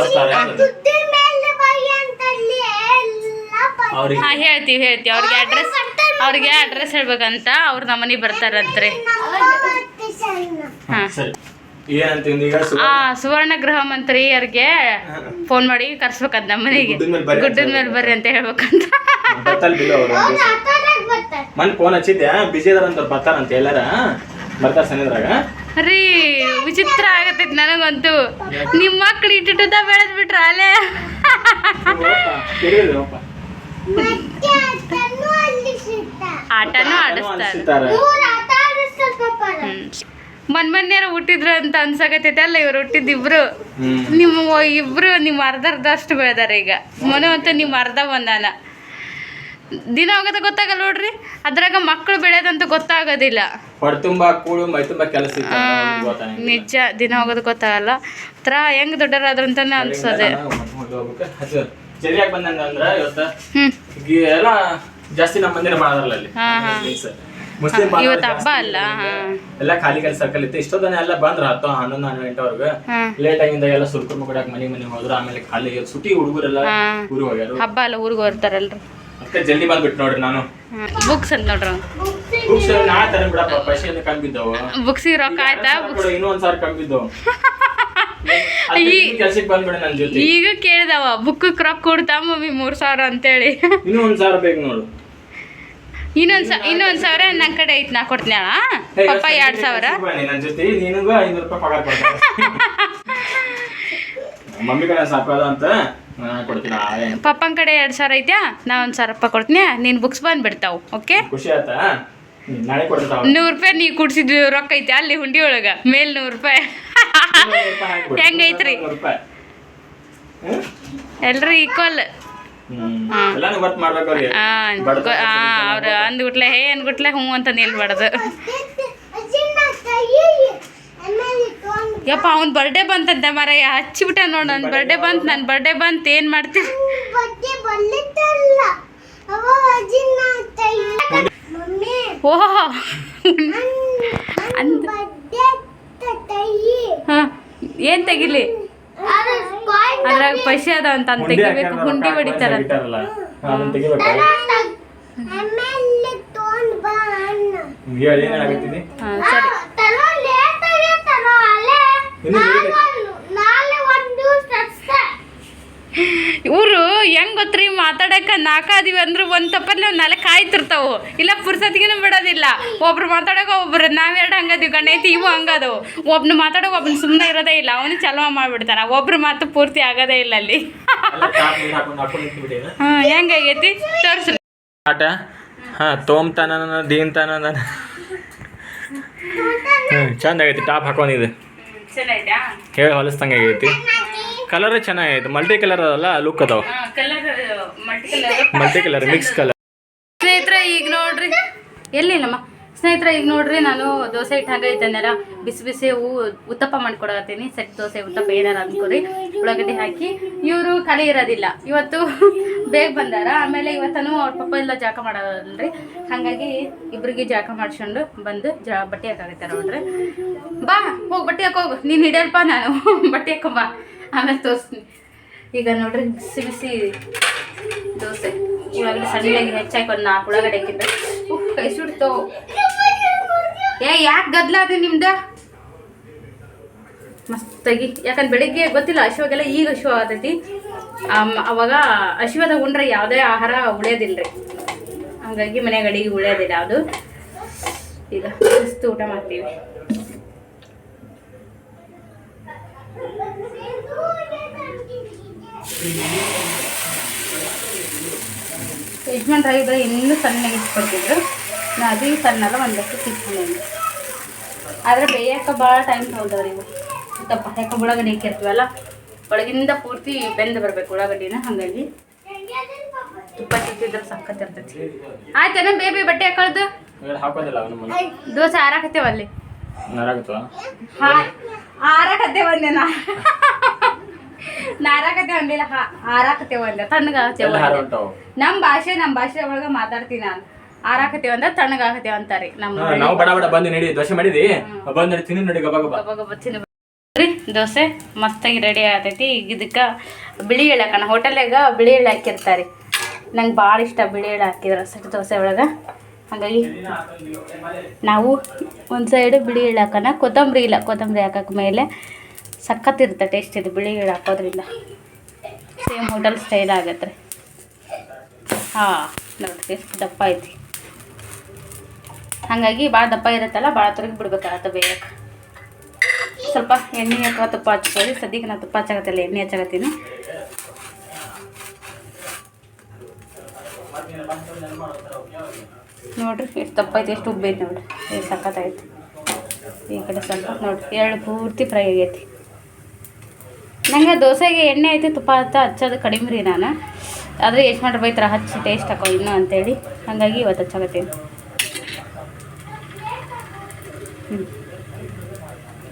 ಅಲ್ಲಿ ಸುವರ್ಣ ಹಾ. ಹೇಳ್ತೀವಿ ಹೇಳ್ತೀವಿ. ಅವ್ರಿಗೆ ಅಡ್ರೆಸ್ ಅವ್ರಿಗೆ ಅಡ್ರೆಸ್ ಹೇಳ್ಬೇಕಂತ ಅವ್ರು ನಮ್ಮ ಮನೆಗೆ ಬರ್ತಾರಂತ್ರಿ ಹಾ. ಸರಿ. ಏನಂತ ಈಗ ಆ ಸುವರ್ಣ ಗೃಹ ಮಂತ್ರಿ ಅವ್ರಿಗೆ ಫೋನ್ ಮಾಡಿ ಕರ್ಸ್ಬೇಕಂತ ನಮ್ಮ ಮನೆಗೆ. ಗುಡ್ಡದ ಮೇಲೆ ಬರ್ರಿ ಅಂತ ಅಂತ ಹೇಳ್ಬೇಕಂತ. ಮನ್ ಫೋನ್ ಹಚ್ಚಿದ್ದೆ ಬಿಜಿ ಅದಾರಂತ ಬರ್ತಾರಂತ ಎಲ್ಲಾರ? ಬರ್ತಾರ ಸನಿದ್ರಾಗ? ರೀ ವಿಚಿತ್ರ ಆಗತೈತಿ ನನಗಂತೂ. ನಿಮ್ಮ ಮಕ್ಳು ಇಟ್ಟಿಟ್ಟದ ಬೆಳೆದ್ ಬಿಟ್ರ ಅಲ್ಲೇ ಆಟನೂ ಆಡಿಸ್ತಾರೆ. ಮೊನ್ ಹ್ಮ್. ಮನ್ ಮೊನ್ನೆರ ಹುಟ್ಟಿದ್ರು ಅಂತ ಅನ್ಸಕತೈತೆ ಅಲ್ಲ ಇವ್ರು ಹುಟ್ಟಿದ ಇಬ್ರು. ನಿಮ್ಮ ಇಬ್ರು ನಿಮ್ಮ ಅರ್ಧ ಅರ್ಧ ಅಷ್ಟು ಬೆಳೆದಾರ ಈಗ. ಮನೆ ಅಂತ ನಿಮ್ಮ ಅರ್ಧ ಬಂದಾನ ದಿನ ಹೋಗೋದ ಗೊತ್ತಾಗಲ್ಲ ನೋಡ್ರಿ. ಅದ್ರಾಗ ಮಕ್ಕಳು ಬೆಳೆಯೋದಂತ ಗೊತ್ತಾಗೋದಿಲ್ಲ. ನಿಜ. ದಿನ ಹೋಗೋದು ಗೊತ್ತಾಗಲ್ಲ. ಒಂಥರ ಹೆಂಗ್ ದೊಡ್ಡರಾದ್ರಂತಾನೆ ಅನ್ಸೋದೆ. ಜರಿಯಾಗಿ ಅಂದ್ರ ಇವತ್ತ ಈಗ ಎಲ್ಲ ಜಾಸ್ತಿ ನಮ್ಮ ಮಂದಿರ ಮಾಡಾರಲ್ಲ ಅಲ್ಲಿ ಹಾ, ಹಾ. ಮುಸ್ಲಿಂ ಇವತ್ತು ಹಬ್ಬ ಅಲ್ಲ ಹಾ. ಎಲ್ಲ ಖಾಲಿ ಖಾಲಿ ಸರ್ಕಲ್ ಇತ್ತು. ಇಷ್ಟೊತ್ತನೆ ಎಲ್ಲ ಬಂದ್ರ ಹತ್ತು ಹನ್ನೊಂದು ಹನ್ನೊಂದು ಗಂಟೆವರೆಗೂ ಹಾ. ಲೇಟ್ ಆಗಿಂದ ಎಲ್ಲ ಸುರ್ಕುರ್ಮ ಕೊಡಕ್ ಮನೆ ಮನೆ ಹೋದ್ರು ಆಮೇಲೆ ಖಾಲಿ ಸುಟಿ ಹುಡುಗರೆಲ್ಲ ಹಾ. ಹೋಗ್ಯಾರು. ಹಬ್ಬ ಅಲ್ಲ ಊರಿಗೆ ಬರ್ತಾರಲ್ರಿ ಅದಕ್ಕೆ ಜಲ್ದಿ ಬಂದ್ಬಿಟ್ಟು ನೋಡ್ರಿ ನಾನು. ಬುಕ್ಸ್ ಅಂತ ನೋಡ್ರಿ ಬುಕ್ಸ್ ನಾ ತರ ಬಿಡಪ್ಪ ಪೈಸೆ ಕಮ್ಮಿ ಬಿದ್ದವು ಬುಕ್ಸಿಗೆ ರೊಕ್ಕ ಆಯ್ತಾ? ಬುಕ್ಸ್ ಇನ್ನೂ ಒಂದ್ ಸಾವಿರ ಕಮ್ಮಿ ಬಿದ್ದವು ಕೆಲ್ಸಕ್ಕೆ ಬಂದ್ಬಿಡ ನನ್ ಜೊತೆ. ಈಗ ಕೇಳ್ದವ ಬುಕ್ ರೊಕ್ಕ ಕೊಡ್ತಾ ಮಮ್ಮಿ ಮೂರ್ ಸಾವಿರ ಅಂತೇಳಿ. ಇನ್ನೂ ಒಂದ್ ಸಾವಿರ ಬೇಕು ನೋಡು. ಇನ್ನೊಂದ್ ಸ ಇನ್ನೊಂದ್ ಸಾವಿರ ನನ್ನ ಕಡೆ ಐತ್ ನಾ ಕೊಡ್ತೀನಿ ಅಣ್ಣ ಪಪ್ಪ ಎರಡ್ ಸಾವಿರ. ಕೆಲ್ಸಕ್ಕೆ ಜೊತೆ ನಿನಗೂ ಐನೂರು ರೂಪಾಯಿ ಪಗಾರ ಕೊಡ್ತಾರೆ ಮಮ್ಮಿ ಕಡೆ ಸಾಕೋದ ಅಂತ ನಾ ಕೊಡ್ತೀನಿ ಆ ಪಪ್ಪನ ಕಡೆ ಎರಡ್ ಸಾವಿರ ಐತ್ಯಾ? ನಾ ಒಂದ್ ಸಾವಿರ ರೂಪಾಯಿ ಕೊಡ್ತೀನಿ ನೀನ್ ಬುಕ್ಸ್ ಬಂದ್ಬಿಡ್ತಾವು ಓಕೆ ಖುಷಿ ಆಯ್ತಾ ಹ್ಮ್, ನಾಳೆ ಕೊಡ್ತಾವ ನೂರು ರೂಪಾಯಿ ನೀ ಕುಡ್ಸಿದ್ ರೊಕ್ಕ ಐತೆ ಅಲ್ಲಿ ಹುಂಡಿ ಒಳಗ ಮೇಲ್ ನೂರ್ ರೂಪಾಯಿ. ಹೆಂಗೈತ್ರಿ? ಎಲ್ರಿ ಈಕ್ವಲ್ ಅವ್ರು ಅಂದ್ಬಿಟ್ಲೆ ಹೇ ಅಂದ್ಬಿಟ್ಲೆ ಹ್ಞೂ ಅಂತ ನಿಲ್ಬಾರ್ದು ಯಪ್ಪ ಅವ್ನ ಬರ್ಡೇ ಬಂತಂತ ಮರ ಹಚ್ಚಿಬಿಟ್ಟ ನೋಡು ನನ್ನ ಬರ್ಡೇ ಬಂತು ನನ್ನ ಬರ್ಡೇ ಬಂತು ಏನು ಮಾಡ್ತೀರಿ ಓಹೋ. ಅಂದ್ ಹಾಂ ಏನು ತೆಗಿಲಿ? ಅದ್ರಾಗ ಪಶಿ ಅದ ಅಂತ ಅಂತ ಹುಂಡಿ ತೆಗಿಬೇಕು ಗುಂಡಿ ಹೊಡಿತಾರ ಸರಿ. ಇವರು ಹೆಂಗ್ ಗೊತ್ತ್ರಿ? ಮಾತಾಡಕ ನಾಲ್ಕಾದಿವಿ ಅಂದ್ರೆ ಒಂದ್ ತಪ್ಪಲ್ಲಿ ಒಂದ್ ನಾಲ್ಕು ಕಾಯ್ತಿರ್ತಾವು ಇಲ್ಲ ಪುರ್ಸತ್ಗಿನೂ ಬಿಡೋದಿಲ್ಲ. ಒಬ್ರು ಮಾತಾಡಕ ಒಬ್ರು ನಾವೆರಡು ಹಂಗದಿವಿ ಗಂಡ ಐತಿ ಇವು ಹಂಗದವು ಒಬ್ನ ಮಾತಾಡೋ ಒಬ್ನ ಸುಮ್ಮನೆ ಇರೋದೇ ಇಲ್ಲ. ಅವನು ಚಲವ ಮಾಡ್ಬಿಡ್ತಾನ. ಒಬ್ರು ಮಾತು ಪೂರ್ತಿ ಆಗೋದೇ ಇಲ್ಲ ಅಲ್ಲಿ. ಹಾಂ ಹೆಂಗಾಗೈತಿ ತೋರ್ಸ್ರಿ ಆಟ? ಹಾ ತೋಮ್ತಾನ ದೀನ್ತಾನ ಹ್ಞೂ ಚಂದ ಆಗೈತಿ. ಟಾಪ್ ಹಾಕೊಂಡಿದೆ ಹೇಳಿ ಹೊಲಸ್ದಂಗೆ ಆಗೈತಿ. ಕಲರ್ ಚೆನ್ನಾಗಿದೆ ಮಲ್ಟಿ ಕಲರ್ ಅದಲ್ಲ ಲುಕ್ ಅದಾವ. Colour multi colour multi colour mix colour ಸ್ನೇಹಿತರೆ ಈಗ ನೋಡ್ರಿ. ಎಲ್ಲಿಲ್ಲಮ್ಮ? ಸ್ನೇಹಿತರೆ ಈಗ ನೋಡ್ರಿ ನಾನು ದೋಸೆ ಹಿಟ್ಟು ಇದ್ದೇನೆ ಬಿಸಿ ಬಿಸಿ ಹೂ ಉತ್ತಪ್ಪ ಮಾಡ್ಕೊಡತ್ತೀನಿ ಸೆಟ್ ದೋಸೆ ಉತ್ತಪ್ಪ ಏನಾರ ಅಂದ್ಕೊರಿ ಉಳ್ಳಾಗಡ್ಡಿ ಹಾಕಿ. ಇವರು ಖಾಲಿ ಇರೋದಿಲ್ಲ. ಇವತ್ತು ಬೇಗ ಬಂದಾರ. ಆಮೇಲೆ ಇವತ್ತನು ಅವ್ರ ಪಪ್ಪ ಎಲ್ಲ ಜಾಕ ಮಾಡೋದಲ್ರಿ. ಹಾಗಾಗಿ ಇಬ್ರಿಗೆ ಜಾಕ ಮಾಡ್ಸ್ಕೊಂಡು ಬಂದು ಜಾ ಬಟ್ಟೆ ಹಾಕಾಗತ್ತಾರ ನೋಡ್ರಿ. ಬಾ ಹೋಗಿ ಬಟ್ಟೆ ಹಾಕೋಗು ನೀನು ಹಿಡಿಯಲ್ಪ ನಾನು. ಬಟ್ಟೆ ಹಾಕೊಂಬಾ ಆಮೇಲೆ ತೋರಿಸ್ತೀನಿ. ಈಗ ನೋಡ್ರಿ ಬಿಸಿ ಬಿಸಿ ದೋಸೆ. ಇವಾಗ ಸಣ್ಣಗೆ ಹೆಚ್ಚಾಗಿ ಒಂದು ನಾಲ್ಕು ಉಳ್ಳಾಗಡ್ಡೆ ಹಾಕಿದ್ದೆ. ಉಪ್ಪು ಕೈ ಸುಡ್ತು. ಏ, ಯಾಕೆ ಗದ್ಲ ಅದು ನಿಮ್ದು? ಮಸ್ತಾಗಿ. ಯಾಕಂದ್ರೆ ಬೆಳಿಗ್ಗೆ ಗೊತ್ತಿಲ್ಲ ಹಸಿವಾಗೆಲ್ಲ ಈಗ ಹಸಿವು ಆಗತೈತಿ ಆಮ್- ಅವಾಗ ಹಸಿವಾದಾಗ ಉಂಡ್ರೆ ಯಾವುದೇ ಆಹಾರ ಉಳಿಯೋದಿಲ್ಲ ರೀ ಹಾಗಾಗಿ ಮನೆ ಅಡಿಗೆ ಉಳಿಯೋದಿಲ್ಲ ಅದು. ಈಗ, ಮಸ್ತ್ ಊಟ ಮಾಡ್ತೀವಿ. ಯಜಮಾನ್ರಾಗಿದ್ರೆ ಇನ್ನೂ ಸಣ್ಣಗೆ ಇಟ್ಕೊಟ್ಟಿದ್ರು ನಾ ಅದು ಸಣ್ಣಲ್ಲ ಒಂದಷ್ಟು ತಿಳ್ಕೊಂಡಿದ್ದೆ ಆದರೆ ಬೇಯಕ್ಕೆ ಭಾಳ ಟೈಮ್ ತೊಗೊಂಡವ್ರಿ ಇವು ತಪ್ಪ ಯಾಕೆ ಉಳ್ಳಾಗಡ್ಡಿ ಇಕ್ಕಿರ್ತೀವಲ್ಲ ಒಳಗಿಂದ ಪೂರ್ತಿ ಬೆಂದು ಬರ್ಬೇಕು ಉಳ್ಳಾಗಡ್ಡಿನ ಹಾಗಾಗಿ. ತುಪ್ಪ ಸಿಕ್ಕಿದ್ರೆ ಸಕ್ಕತ್ತಿರ್ತೈತಿ ಇರ್ತೈತಿ. ಆಯ್ತೇನ ಬೇಬಿ ಬಟ್ಟೆ ಹಾಕೊಳ್ದು ದೋಸೆ ಆರಾಕತ್ತೇವಲ್ಲಿ ನರಾಗತ್ತವ ಹಾ ಆರಾಕತ್ತೇವ ಆರಾಕತ್ತೇವ ಅಂದೆ ಒಂದಿಲ್ಲ ಆರಾಕತೆ ಒಂದ ತಣ್ಣಗಾಗತ್ತೆ ನಮ್ ನಮ್ಮ ಭಾಷೆ ನಮ್ಮ ಭಾಷೆ ಒಳಗ ಮಾತಾಡ್ತೀನಿ ನಾನು. ಆರಾಕತೆ ಅಂದ್ರೆ ತಣ್ಣಗಾಕತ್ತೇವ ಅಂತಾರಿ ನಮ್ಮ ನಾವು ಬಡ ಬಡ ಬಂದು ನಡಿ ದೋಸೆ ಮಾಡಿದಿ? ಬಂದು ನಡಿ ತಿನ್ನು ನಡಿ ಗಬ ಗಬ. ಗಬ ಗಬ ತಿನ್ನು. ರೀ ದೋಸೆ ಮಸ್ತಾಗಿ ರೆಡಿ ಆಗತೈತಿ. ಈಗ ಇದಕ್ಕ ಬಿಳಿ ಎಳ್ಳು ಹಾಕೋಣ. ಹೋಟೆಲ್ಯಾಗ ಬಿಳಿ ಎಳ್ಳು ಹಾಕಿರ್ತಾರೆ. ನಂಗೆ ಭಾಳ ಇಷ್ಟ ಬಿಳಿ ಎಳ್ಳು ಹಾಕಿದ್ರೆ ಸಟ್ಟು ದೋಸೆ ಒಳಗೆ. ಹಾಗಾಗಿ ನಾವು ಒಂದು ಸೈಡು ಬಿಳಿ ಎಳ್ಳು ಹಾಕೋಣ. ಕೊತ್ತಂಬರಿ ಇಲ್ಲ ಕೊತ್ತಂಬರಿ ಹಾಕಕ್ಕೆ ಮೇಲೆ ಸಖತ್ ಇರುತ್ತೆ ಟೇಸ್ಟ್ ಇದು ಬಿಳಿ ಗಿಡ ಹಾಕೋದ್ರಿಂದ. ಸೇಮ್ ಹೋಟೆಲ್ ಸ್ಟೈಲ್ ಆಗತ್ತೆ. ರೀ ಹಾಂ ನೋಡಿರಿ ಎಷ್ಟು ದಪ್ಪ ಐತಿ. ಹಾಗಾಗಿ ಭಾಳ ದಪ್ಪ ಇರುತ್ತಲ್ಲ ಭಾಳ ತೊರಗಿ ಬಿಡ್ಬೇಕಾಗತ್ತೆ ಬೇಯಕ್ಕೆ. ಸ್ವಲ್ಪ ಎಣ್ಣೆ ಅಥವಾ ತುಪ್ಪ ಹಚ್ಕೊಳ್ಳಿ. ಸದ್ಯಕ್ಕೆ ನಾನು ತುಪ್ಪ ಹಚ್ಚಾಗತ್ತಲ್ಲ ಎಣ್ಣೆ ಹಚ್ಚಾಗತ್ತೀನಿ ನೋಡ್ರಿ, ಎಷ್ಟು ದಪ್ಪ ಐತಿ, ಎಷ್ಟು ಉಬ್ಬೈತಿ ನೋಡ್ರಿ. ಎಷ್ಟು ಸಖತ್ತಾಗೈತಿ. ಈ ಕಡೆ ಸ್ವಲ್ಪ ನೋಡ್ರಿ, ಎರಡು ಪೂರ್ತಿ ಫ್ರೈ ಆಗೈತಿ. ನಂಗೆ ದೋಸೆಗೆ ಎಣ್ಣೆ ಐತೆ, ತುಪ್ಪ ಅಂತ ಹಚ್ಚೋದು ಕಡಿಮೆ ರೀ ನಾನು. ಆದರೆ ಎಷ್ಟು ಮಾಡ್ರೆ ಬೈತಾರ ಹಚ್ಚಿ ಟೇಸ್ಟ್ ಹಾಕೋ ಇನ್ನೂ ಅಂತೇಳಿ. ಹಾಗಾಗಿ ಇವತ್ತು ಹಚ್ಚಾಗತ್ತೀನಿ ಹ್ಞೂ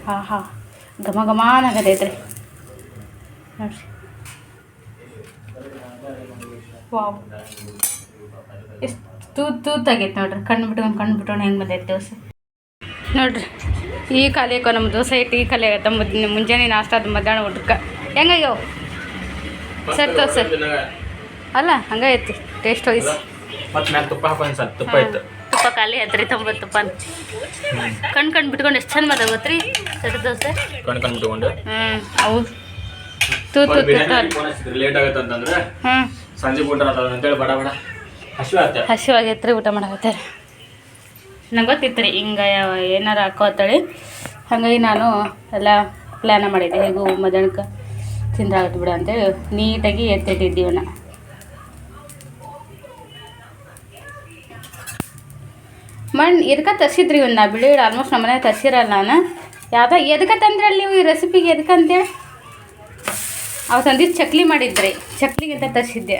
ಹಾಂ ಹಾಂ. ಘಮ ಘಮಾನ್ ಆಗದೈತ್ರಿ ನೋಡ್ರಿ. ವಾವ್. ಎಷ್ಟು ತೂತ್ ತೂತ್ ಆಗೈತೆ ನೋಡ್ರಿ. ಕಣ್ಣು ಬಿಟ್ಕೊಂಡು ಕಣ್ಣು ಬಿಟ್ಕೊಂಡು ಹೆಂಗೆ ಬಂದೈತೆ ದೋಸೆ. ನೋಡ್ರಿ. ಈ ಕಾಲಿಯಕ್ಕೋ ನಮ್ಮ ದೋಸೆ ಇಟ್ಟು ಈ ಕಾಲಿಯಾಗ ಆಗತ್ತೆ ಮುಂಜಾನೆ ನಾಷ್ಟಾದ ಮಧ್ಯಾಹ್ನ ಊಟಕ್ಕೆ. ಹೆಂಗಾಗ್ಯಾವ ಸರ್ ದೋಸೆ ಅಲ್ಲ ಹಂಗೈತಿ ಟೇಸ್ಟ್ ವೈಸ್ ತುಪ್ಪ ಇತ್ತು ತುಪ್ಪ ಖಾಲಿ ಆಯ್ತು ರೀ ತೊಂಬತ್ತು ತುಪ್ಪ ಕಣ್ ಕಣ್ ಬಿಟ್ಕೊಂಡು ಎಷ್ಟು ಚಂದ ಮಾತಾಗ ಗೊತ್ತ್ರಿ? ಸರಿ ದೋಸೆ. ಕಣ್ ಕಣ್ ಬಿಟ್ಕೊಂಡು. ಹ್ಞೂ ಅವು. ತೂ ತೂ ಲೇಟ್ ಆಗತ್ತೆ ಅಂತಂದ್ರೆ ಹ್ಞೂ ಸಂಜೆ ಊಟ ಅಂತೇಳಿ ಬಡ ಬಡ. ಹಸಿವು ಆತ ಹಸಿವಾಗೈತ್ರಿ ಊಟ ಮಾಡಕತ್ತಾರೆ. ನಂಗೆ ಗೊತ್ತಿತ್ತು ರೀ, ಹಿಂಗೆ ಏನಾರು ಹಾಕೋತಳಿ ಹಾಗಾಗಿ ನಾನು ಎಲ್ಲ ಪ್ಲ್ಯಾನ ಮಾಡಿದ್ದೆ, ಹೇಗೂ ಮಧ್ಯಾಹ್ನಕ್ಕೆ ತಿಂದಾಗತ್ತೆ ಬಿಡ ಅಂತೇಳಿ ನೀಟಾಗಿ ಎತ್ತಿಟ್ಟಿದ್ದೀವಿ ನಾ ಮಣ್ಣು ಎದಕ್ಕೆ ತರಿಸಿದ್ರಿ ಇವನ್ನ? ಬಿಳಿ ಆಲ್ಮೋಸ್ಟ್ ನಮ್ಮ ಮನೆ ತರ್ಸಿರಲ್ಲ ನಾನು. ಯಾವುದೋ ಎದಕ್ಕೆ ತಂದ್ರಲ್ಲಿ ನೀವು ಈ ರೆಸಿಪಿಗೆ ಎದಕ್ಕೆ ಅಂತೇಳಿ ಅವು ತಂದಿದ್ದು ಚಕ್ಲಿ ಮಾಡಿದ್ರಿ, ಚಕ್ಲಿಗೆ ಅಂತ ತರಿಸಿದ್ದೆ.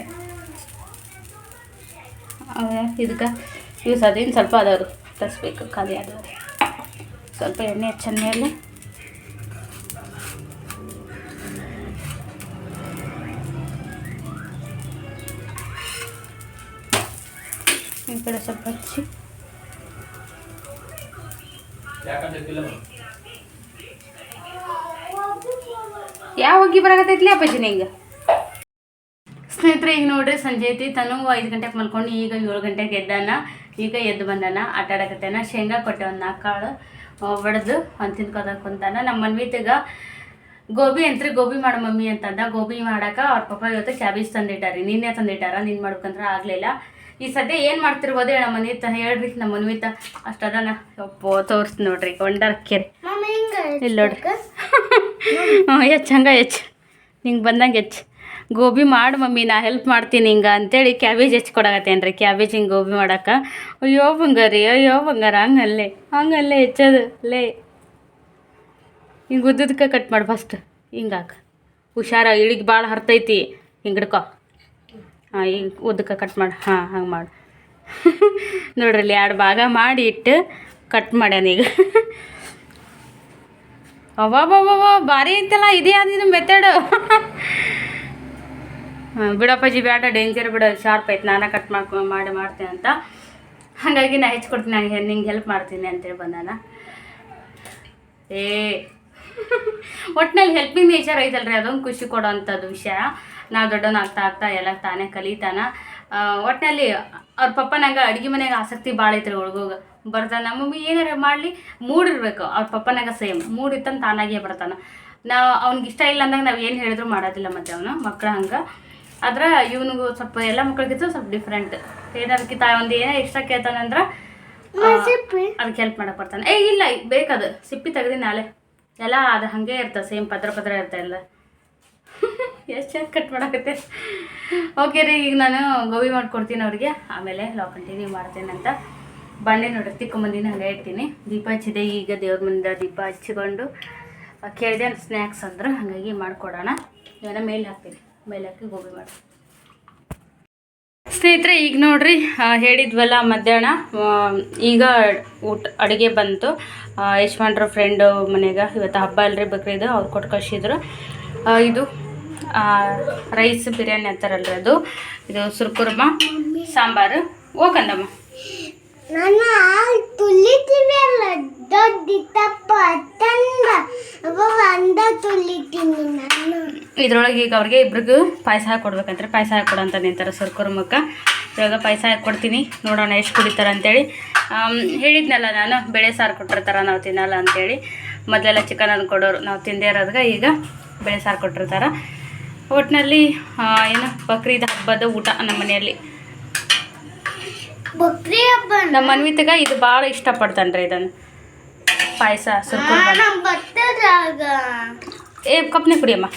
ಇದಕ್ಕೆ ಯೂಸ್ ಅದೇನು ಸ್ವಲ್ಪ ಅದಾವ್ರಿ. ತರಿಸ್ಬೇಕು ಖಾಲಿ ಆದರೆ ಸ್ವಲ್ಪ ಎಣ್ಣೆ ಹಚ್ಚನ ಮೇಲೆ. ಈ ಕಡೆ ಸ್ವಲ್ಪ ಹಚ್ಚಿ. ಯಾವ ಹೋಗಿ ಬರಾಕತ್ತೈತ್ಲಿ ಅಪ್ಪಾಜಿ ನಿಂಗೆ ಸ್ನೇಹಿತರೆ, ಈಗ ನೋಡ್ರಿ ಸಂಜೆ ಐತಿ. ತನು ಐದು ಗಂಟೆಗೆ ಮಲ್ಕೊಂಡು. ಈಗ ಏಳು ಗಂಟೆಗೆ ಎದ್ದಾನ. ಈಗ ಎದ್ದು ಬಂದಾನ ಆಟ ಆಡಕತ್ತಾನ ಶೇಂಗಾ ಕೊಟ್ಟೆ ಒಂದು ನಾಲ್ಕು ಕಾಳು ಒಡೆದು ಒಂದು ತಿನ್ಕೋದಕ್ಕೆ ಕುಂತಾನ. ನಮ್ಮ ಮನ್ವಿತಿಗ ಗೋಬಿ ಅಂತ್ರಿ ಗೋಬಿ ಮಾಡು ಮಮ್ಮಿ ಅಂತಂದ. ಗೋಬಿ ಮಾಡಕ್ಕೆ ಅವ್ರ ಪಪ್ಪ ಇವತ್ತು ಕ್ಯಾಬೇಜ್ ತಂದಿಟ್ಟಾರಿ. ನಿನ್ನೆ ತಂದಿಟ್ಟಾರ ನೀನು ಮಾಡ್ಬೇಕಂದ್ರೆ ಆಗಲಿಲ್ಲ. ಈ ಸದ್ಯ ಏನು ಮಾಡ್ತಿರ್ಬೋದು ಹೇಳ ಮನ್ವಿತ ಹೇಳ್ರಿ ನಮ್ಮ ಮನ್ವಿತ. ಅಷ್ಟದನ. ಒಪ್ಪೋ ತೋರಿಸ್ ನೋಡ್ರಿ ಒಂಡರ್ ಕೇರಿ. ಇಲ್ಲಿ ನೋಡ್ರಿ. ಹ್ಞೂ ಹೆಚ್ಚು ಹಂಗೆ ಹೆಚ್ಚು ನಿಂಗೆ ಬಂದಂಗೆ ಹೆಚ್ಚು ಗೋಬಿ ಮಾಡು ಮಮ್ಮಿ, ನಾ ಹೆಲ್ಪ್ ಮಾಡ್ತೀನಿ ಹಿಂಗೆ ಅಂತೇಳಿ ಕ್ಯಾಬೇಜ್ ಹೆಚ್ಚಿಕೊಡಕತ್ತೇನೆ ರೀ ಕ್ಯಾಬೇಜ್ ಹಿಂಗೆ ಗೋಬಿ ಮಾಡಕ್ಕೆ ಅಯ್ಯೋ ಬಂಗಾರಿ, ಅಯ್ಯೋ ಬಂಗಾರ, ಹಂಗಲ್ಲೇ ಹಂಗಲ್ಲೇ ಹೆಚ್ಚದು. ಲೇ, ಹಿಂಗೆ ಉದ್ದದಕ್ಕೆ ಕಟ್ ಮಾಡಿ ಫಸ್ಟ್ ಹಿಂಗಾಕ ಹುಷಾರ, ಇಳಿಗೆ ಭಾಳ ಹರ್ತೈತಿ. ಹಿಂಗೆ ಹಿಡ್ಕೊ. ಹಾಂ ಈಗ ಉದ್ದಕ್ಕೆ ಕಟ್ ಮಾಡಿ. ಹಾಂ, ಹಂಗೆ ಮಾಡಿ. ನೋಡ್ರಿ ಇಲ್ಲಿ ಎರಡು ಭಾಗ ಮಾಡಿ ಇಟ್ಟು ಕಟ್ ಮಾಡ್ಯಾನ ಈಗ. ಬಾ ಭಾರಿ ಐತಲ್ಲ, ಇದೇ ಆದಿದ್ದು ಮೆಥಡು ಬಿಡಪ್ಪಾಜಿ ಬೇಡ ಡೇಂಜರ್ ಬಿಡ ಶಾರ್ಪ್ ಐತೆ, ನಾನೇ ಕಟ್ ಮಾಡ್ಕೊ ಮಾಡಿ ಮಾಡ್ತೀನಿ ಅಂತ. ಹಾಗಾಗಿ ನಾ ಹೆಚ್ಚಿಕೊಡ್ತೀನಿ ನನಗೆ ನಿಂಗೆ ಹೆಲ್ಪ್ ಮಾಡ್ತೀನಿ ಅಂತೇಳಿ ಬಂದಾನ. ಏ. ಒಟ್ನಲ್ಲಿ ಹೆಲ್ಪಿಂಗ್ ನೇಚರ್ ಐತಲ್ರಿ, ಅದೊಂದು ಖುಷಿ ಕೊಡೋ ಅಂಥದ್ದು ವಿಷಯ. ನಾ ದೊಡ್ಡವನ್ನ ಆಗ್ತಾ ಎಲ್ಲ ತಾನೇ ಕಲಿತಾನ. ಒಟ್ಟಿನಲ್ಲಿ ಅವ್ರ ಪಪ್ಪ ನಂಗೆ ಅಡುಗೆ ಮನೆಗೆ ಆಸಕ್ತಿ ಭಾಳ ಐತ್ರಿ ಹುಡುಗ ಬರ್ತಾನೆ ನಮ್ಮ ಮಮ್ಮಿ ಏನಾರ ಮಾಡಲಿ ಮೂಡಿರ್ಬೇಕು ಅವ್ರ ಪಪ್ಪನಾಗ ಸೇಮ್ ಮೂಡಿತ್ತಂತ ತಾನಾಗೇ ಬರ್ತಾನೆ. ನಾವು ಅವ್ನಿಗೆ ಇಷ್ಟ ಇಲ್ಲ ಅಂದಾಗ ನಾವು ಏನು ಹೇಳಿದ್ರು ಮಾಡೋದಿಲ್ಲ ಮತ್ತೆ ಅವನು ಮಕ್ಕಳ ಹಂಗೆ. ಆದ್ರೆ ಇವನಿಗೂ ಸ್ವಲ್ಪ ಎಲ್ಲ ಮಕ್ಕಳಿಗಿಂತ ಸ್ವಲ್ಪ ಡಿಫ್ರೆಂಟ್ ಏನಾರಕ್ಕಿಂತ ಒಂದು ಏನೇ ಇಷ್ಟ ಕೇಳ್ತಾನಂದ್ರೆ ಅದಕ್ಕೆ ಹೆಲ್ಪ್ ಮಾಡಕ್ಕೆ ಬರ್ತಾನೆ. ಏ ಇಲ್ಲ ಬೇಕದು ಸಿಪ್ಪಿ ತೆಗ್ದಿ ನಾಳೆ. ಎಲ್ಲ ಅದು ಹಾಗೆ ಇರ್ತದೆ ಸೇಮ್ ಪದ್ರ ಪದ್ರ ಇರ್ತ ಎಲ್ಲ. ಎಷ್ಟು ಚೆನ್ನಾಗಿ ಕಟ್ ಮಾಡಕತ್ತೆ. ಓಕೆ ರೀ ಈಗ ನಾನು ಗೋಬಿ ಮಾಡ್ಕೊಡ್ತೀನಿ ಅವ್ರಿಗೆ. ಆಮೇಲೆ ಲಾ ಕಂಟಿನ್ಯೂ ಮಾಡ್ತೇನೆ ಅಂತ. ಬಂಡೆ ನೋಡಿ ತಿಕ್ಕೊಂಬಂದಿನ ಹಂಗೆ ಇಡ್ತೀನಿ ದೀಪ ಹಚ್ಚಿದೆ ಈಗ ದೇವ್ರ ಮುಂದೆ ದೀಪ ಹಚ್ಚಿಕೊಂಡು ಕೇಳಿದೆ ಸ್ನ್ಯಾಕ್ಸ್ ಅಂದ್ರೆ ಹಾಗಾಗಿ ಮಾಡಿಕೊಡೋಣ. ಇವೆಲ್ಲ ಮೇಲೆ ಹಾಕ್ತೀನಿ. ಮೇಲೆ ಹಾಕಿ ಗೋಬಿ ಮಾಡಿ. ಸ್ನೇಹಿತರೆ, ಈಗ ನೋಡ್ರಿ ಹೇಳಿದ್ವಲ್ಲ ಮಧ್ಯಾಹ್ನ ಈಗ ಊಟ, ಅಡುಗೆ ಬಂತು. ಯಶವಂತರ ಫ್ರೆಂಡು ಮನೆಗೆ ಇವತ್ತು ಹಬ್ಬ ಅಲ್ರಿ ಬಕ್ರೀದು ಅವ್ರು ಕೊಟ್ಟು ಕಳಿಸಿದ್ರು. ಇದು ರೈಸ್ ಬಿರಿಯಾನಿ ಅಂತಾರಲ್ರಿ ಅದು. ಇದು ಸುರ್ಕುರ್ಮ, ಸಾಂಬಾರು. ಓಕಂದಮ್ಮ ನನ್ನ ಹಾಲು ಅಲ್ಲ, ದೊಡ್ಡಿತ್ತಪ್ಪ ತಪ್ಪ ತಂದ ಅಂದ ತುಳಿತೀನಿ ನಾನು. ಇದ್ರೊಳಗೆ ಈಗ ಅವ್ರಿಗೆ ಇಬ್ರಿಗೂ ಪಾಯಸ ಕೊಡ್ಬೇಕಂತಾರೆ. ಪಾಯಸ ಅಂತ ನಿಂತಾರೆ ಸುರ್ಕುರ್ಮಕ್ಕೆ ಇವಾಗ ಪಾಯಸ ಕೊಡ್ತೀನಿ. ನೋಡೋಣ ಎಷ್ಟು ಕುಡಿತಾರೆ ಅಂತೇಳಿ. ಹೇಳಿದ್ನಲ್ಲ ನಾನು, ಬೆಳೆ ಸಾರು ಕೊಟ್ಟಿರ್ತಾರೆ, ನಾವು ತಿನ್ನಲ್ಲ ಅಂತೇಳಿ. ಮೊದಲೆಲ್ಲ ಚಿಕನ್ ಅನ್ನು ಕೊಡೋರು, ನಾವು ತಿಂದೇ ಇರೋದ್ಗೆ ಈಗ ಬೆಳೆ ಸಾರು ಕೊಟ್ಟಿರ್ತಾರೆ. ಒಟ್ಟಿನಲ್ಲಿ ಏನು, ಬಕ್ರೀದ್ ಹಬ್ಬದ ಊಟ ನಮ್ಮ ಮನೆಯಲ್ಲಿ ಬಕ್ರಿ ಹಬ್ಬ ನಮ್ಮ ಅನ್ವಿತಗ ಇದು ಭಾಳ ಇಷ್ಟಪಡ್ತಾನೆ ರೀ ಇದನ್ನು. ಪಾಯಸ ಬರ್ತದಾಗ ಏ ಕಪ್ನೆ ಕುಡಿಯಮ್ಮ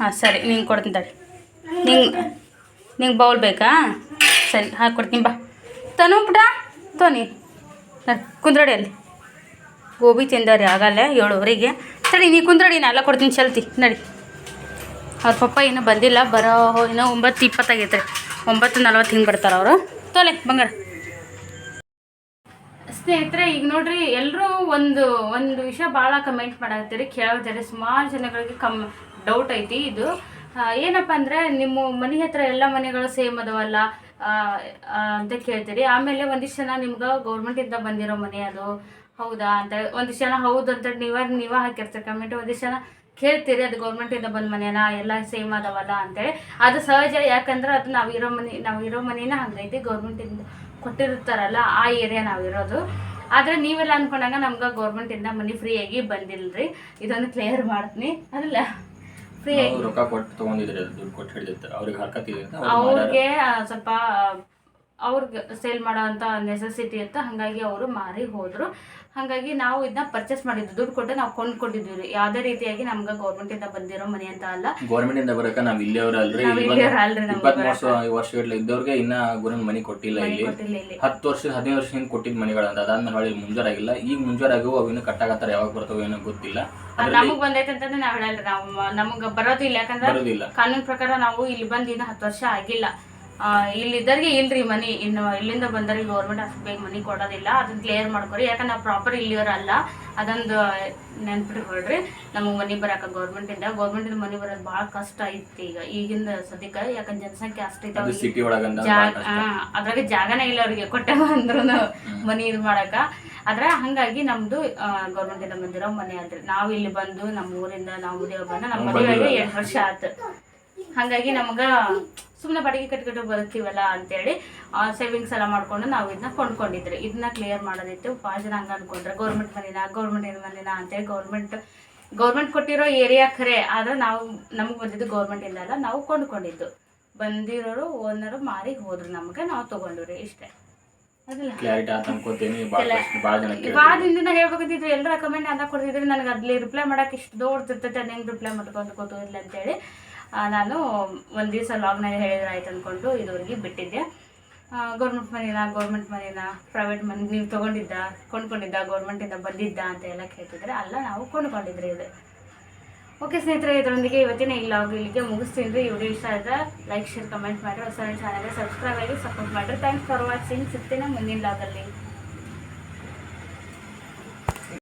ಹಾಂ ಸರಿ ನೀನು ಕೊಡ್ತೀನಿ ತಡಿ. ನಿಂಗೆ ನಿಂಗೆ ಬೌಲ್ ಬೇಕಾ? ಸರಿ ಹಾಕಿ ಕೊಡ್ತೀನಿ ಬಾ. ತನು ಪುಟ ತೋನಿ. ಕುಂದ್ರಡಿ ಅಲ್ಲಿ. ಗೋಬಿ ತಿಂದವ್ರಿ ಆಗಲ್ಲ ಏಳುವರೆಗೆ. ಸರಿ ನೀ ಕುಂದ್ರಡಿ ನಾ ಎಲ್ಲ ಕೊಡ್ತೀನಿ ಚಲ್ತಿ. ನಡಿ. ಅವ್ರ ಪಪ್ಪ ಇನ್ನೂ ಬಂದಿಲ್ಲ ಬರೋ ಇನ್ನೂ ಒಂಬತ್ತು ಇಪ್ಪತ್ತಾಗೈತೆ ರೀ ಒಂಬತ್ತು ನಲ್ವತ್ತು ಹಿಂಗೆ ಬರ್ತಾರೆ ಅವರು. ತೋಲೆ, ಬಂಗಾರ. ಸ್ನೇಹಿತರೆ, ಈಗ ನೋಡ್ರಿ ಎಲ್ಲರೂ ಒಂದು ಒಂದು ವಿಷಯ ಭಾಳ ಕಮೆಂಟ್ ಮಾಡಾಕತ್ತೀರಿ ಕೇಳಾಕತ್ತೀರಿ ಸುಮಾರು ಜನಗಳಿಗೆ ಕಮ್ ಡೌಟ್ ಐತಿ ಇದು. ಏನಪ್ಪ ಅಂದರೆ, ನಿಮ್ಮ ಮನೆ ಹತ್ರ ಎಲ್ಲ ಮನೆಗಳು ಸೇಮ್ ಅದಾವಲ್ಲ ಅಂತ ಕೇಳ್ತೀರಿ. ಆಮೇಲೆ ಒಂದಿಷ್ಟು ಜನ ನಿಮ್ಗೆ ಗೌರ್ಮೆಂಟಿಂದ ಬಂದಿರೋ ಮನೆ ಅದು. ಹೌದಾ ಅಂತ, ಒಂದಿಷ್ಟು ಜನ ಹೌದು ಅಂತ ನೀವೇ ನೀವೇ ಹಾಕಿರ್ತಾರೆ ಕಮೆಂಟ್ ಒಂದಿಷ್ಟು ಜನ ಕೇಳ್ತೀರಿ ಅದು ಗೌರ್ಮೆಂಟಿಂದ ಬಂದ ಮನೆನಾ? ಎಲ್ಲ ಸೇಮ್ ಅದಾವಲ್ಲ ಅಂತೇಳಿ. ಅದು ಸಹಜ ಯಾಕಂದ್ರೆ ಅದು ನಾವು ಇರೋ ಮನೆ ನಾವು ಇರೋ ಮನೇನ ಹಂಗೈತಿ ಗೌರ್ಮೆಂಟಿಂದ ಕೊಟ್ಟಿರ್ತಾರಲ್ಲ ಆ ಏರಿಯಾ ನಾವಿರೋದು ಆದರೆ ನೀವೆಲ್ಲ ಅಂದ್ಕೊಂಡಾಗ ನಮ್ಗೆ ಗೌರ್ಮೆಂಟಿಂದ ಮನೆ ಫ್ರೀಯಾಗಿ ಬಂದಿಲ್ರಿ. ಇದೊಂದು ಕ್ಲಿಯರ್ ಮಾಡ್ತೀನಿ. ಅದಲ್ಲ ಫ್ರೀಯಾಗಿ ನಾವು ರೊಕ್ಕ ಕೊಟ್ಟು ತೊಗೊಂಡಿದ್ರಿ ಅದು ದುಡ್ಡು ಕೊಟ್ಟು ಹಿಡಿದಿತ್ತು ಅವ್ರಿಗೆ ಹರ್ಕತ್ತಿದೆ ಅಂತ ಅವ್ರಿಗೆ ಸ್ವಲ್ಪ ಅವ್ರಿಗೆ ಸೇಲ್ ಮಾಡೋ ಅಂತ ನೆಸೆಸಿಟಿ ಅಂತ ಹಾಗಾಗಿ ಅವರು ಮಾರಿ ಹೋದ್ರು. ಹಾಗಾಗಿ ನಾವು ಇದನ್ನ ಪರ್ಚೇಸ್ ಮಾಡಿದ್ವಿ ದುಡ್ಡು ಕೊಟ್ಟು ನಾವು ಕೊಂಡ್ಕೊಂಡಿದ್ವಿ ರೀ ಯಾವುದೇ ರೀತಿಯಾಗಿ ನಮ್ಗೆ ಗೌರ್ಮೆಂಟಿಂದ ಬಂದಿರೋ ಮನೆ ಅಂತ ಅಲ್ಲ. ಗೌರ್ಮೆಂಟ್ ಇಂದ ಬರಕ ನಾವ್ ಇಲ್ಲೇ ಅಲ್ರಿ ನಾವ್ ಇಲ್ಲಿಯವ್ರ ಅಲ್ರಿ ನಮ್ಗೆ ಇಪ್ಪತ್ತ್ ವರ್ಷ ಇದ್ದವ್ರಿಗೆ ಇನ್ನ ಗುರುನ್ ಮನೆ ಕೊಟ್ಟಿಲ್ಲ ಇಲ್ಲಿ. ಕೊಟ್ಟಿಲ್ಲ ಇಲ್ಲಿ. ಹತ್ತು ವರ್ಷ ಹದಿನೈದು ವರ್ಷ ಹಿಂದೆ ಕೊಟ್ಟಿದ್ ಮನೆಗಳಂತ ಅದಾದ್ಮೇಲೆ ಹೇಳಿ ಮುಂಜಾರಾಗಿಲ್ಲ. ಈಗ ಮುಂಜಾರಾಗವು ಅವಿನ ಕಟ್ಟಾಗತ್ತಾರ ಯಾವಾಗ ಬರ್ತಾವ ಏನೋ ಗೊತ್ತಿಲ್ಲ. ನಮಗ್ ಬಂದೈತೆ ಅಂತಂದ್ರೆ ನಾವ್ ಹೇಳಲ್ರಿ ನಾವು ನಮಗ್ ಬರೋದಿಲ್ಲ ಯಾಕಂದ್ರೆ ಬರೋದಿಲ್ಲ. ಕಾನೂನು ಪ್ರಕಾರ ನಾವು ಇಲ್ಲಿ ಬಂದ್ ಇನ್ನ ಹತ್ತು ವರ್ಷ ಆಗಿಲ್ಲ. ಆ, ಇಲ್ಲಿದ್ದವ್ರಿಗೆ ಇಲ್ರಿ ಮನಿ. ಇನ್ನು ಇಲ್ಲಿಂದ ಬಂದರೆ ಗೌರ್ಮೆಂಟ್ ಅಷ್ಟು ಬೇಗ ಮನಿ ಕೊಡೋದಿಲ್ಲ. ಅದನ್ನ ಕ್ಲಿಯರ್ ಮಾಡ್ಕೊರಿ. ಯಾಕಂದ್ರೆ ನಾವು ಪ್ರಾಪರ್ ಇಲ್ಲಿಯವ್ರ ಅಲ್ಲ. ಅದೊಂದು ನೆನ್ಪಿಟ್ಕೊಳ್ರಿ ನಮಗೆ ಮನಿ ಬರಾಕ ಗೌರ್ಮೆಂಟಿಂದ ಗೌರ್ಮೆಂಟಿಂದ ಮನಿ ಬರೋದು ಭಾಳ ಕಷ್ಟ ಐತಿ ಈಗ. ಈಗಿಂದ ಸದ್ಯಕ್ಕೆ. ಯಾಕಂದ್ರೆ ಜನಸಂಖ್ಯೆ ಅಷ್ಟೈತೆ ಜಾಗ ಅದ್ರಾಗ ಜಾಗನೇ ಇಲ್ಲ ಅವ್ರಿಗೆ. ಕೊಟ್ಟೆವ ಅಂದ್ರೂ ಮನಿ ಇದು ಮಾಡಕ. ಆದ್ರೆ ಹಂಗಾಗಿ ನಮ್ದು ಗೌರ್ಮೆಂಟ್ ಇಂದ ಬಂದಿರೋ ಮನೆ ಅಲ್ರಿ ನಾವು ಇಲ್ಲಿ ಬಂದು ನಮ್ಮ ಊರಿಂದ ನಾವು ಊರಿಗೆ ಬಂದು ನಮ್ಮ ಮದುವೆಗೆ ಎರಡು ವರ್ಷ ಆತು. ಹಂಗಾಗಿ ನಮ್ಗ ಸುಮ್ಮನೆ ಬಾಡಿಗೆ ಕಟ್ಕೊಂಡು ಬದುಕ್ತೀವಲ್ಲ ಅಂತೇಳಿ ಸೇವಿಂಗ್ಸ್ ಎಲ್ಲ ಮಾಡ್ಕೊಂಡು ನಾವು ಇದನ್ನ ಕೊಂಡ್ಕೊಂಡಿದ್ರೆ. ಇದನ್ನ ಕ್ಲಿಯರ್ ಮಾಡೋದಿತ್ತು. ಭಾಳ ಜನ ಹಂಗ ಅನ್ಕೊಂಡ್ರೆ. ಗೌರ್ಮೆಂಟ್ ಮನೇನ ಗೌರ್ಮೆಂಟ್ ಮನಿನ ಅಂತೇಳಿ ಗೌರ್ಮೆಂಟ್ ಗೌರ್ಮೆಂಟ್ ಕೊಟ್ಟಿರೋ ಏರಿಯಾ ಖರೆ. ಆದ್ರೆ ನಾವು ನಮಗೆ ಬಂದಿದ್ದು ಗೌರ್ಮೆಂಟ್ ಇಂದ ಅಲ್ಲ ನಾವು ಕೊಂಡ್ಕೊಂಡಿದ್ದು. ಬಂದಿರೋರು ಓನರು ಮಾರಿ ಹೋದ್ರು ನಮ್ಗೆ ನಾವು ತಗೊಂಡ್ರಿ ಇಷ್ಟೇ. ದಿನದಿಂದ ಹೇಳ್ಬೇಕಂತಿದ್ರು ಎಲ್ಲರ ಕಮೆಂಟ್ ಅದ ಕೊಡ್ತಿದ್ರಿ. ನನಗೆ ಅಲ್ಲಿ ರಿಪ್ಲೈ ಮಾಡಕ್ಕೆ ಇಷ್ಟು ದೊಡ್ಡ ಇರ್ತೈತೆ ಹೆಂಗೆ ರಿಪ್ಲೈ ಮಾಡ್ಕೊಂಡು ಗೊತ್ತಿಲ್ಲ ಅಂತೇಳಿ ನಾನು ಒಂದು ದಿವಸ ಲಾಗ್ನಲ್ಲಿ ಹೇಳಿದ್ರೆ ಆಯ್ತು ಅಂದ್ಕೊಂಡು ಇದುವರೆಗೆ ಬಿಟ್ಟಿದ್ದೆ. ಗೌರ್ಮೆಂಟ್ ಮನೇನ ಗೌರ್ಮೆಂಟ್ ಮನೇನ ಪ್ರೈವೇಟ್ ಮನೆ, ನೀವು ತೊಗೊಂಡಿದ್ದ, ಕೊಂಡ್ಕೊಂಡಿದ್ದ ಗೌರ್ಮೆಂಟಿಂದ ಬಂದಿದ್ದ ಅಂತ ಎಲ್ಲ ಕೇಳ್ತಿದ್ರೆ. ಅಲ್ಲ, ನಾವು ಕೊಂಡ್ಕೊಂಡಿದ್ರಿ ಇದು. ಓಕೆ ಸ್ನೇಹಿತರೆ, ಇದರೊಂದಿಗೆ ಇವತ್ತಿನ ಈ ಲಾಗ್ ಇಲ್ಲಿಗೆ ಮುಗಿಸ್ತೀನಿ ರೀ. ವಿಡಿಯೋ ಇಷ್ಟ ಆದರೆ ಲೈಕ್ ಶೇರ್ ಕಮೆಂಟ್ ಮಾಡಿರಿ. ಹೊಸ ಚಾನಲ್ಗೆ ಸಬ್ಸ್ಕ್ರೈಬ್ ಆಗಿ ಸಪೋರ್ಟ್ ಮಾಡಿರಿ. ಥ್ಯಾಂಕ್ಸ್ ಫಾರ್ ವಾಚಿಂಗ್ ಸಿಗ್ತೀನಿ ಮುಂದಿನ ಲಾಗಲ್ಲಿ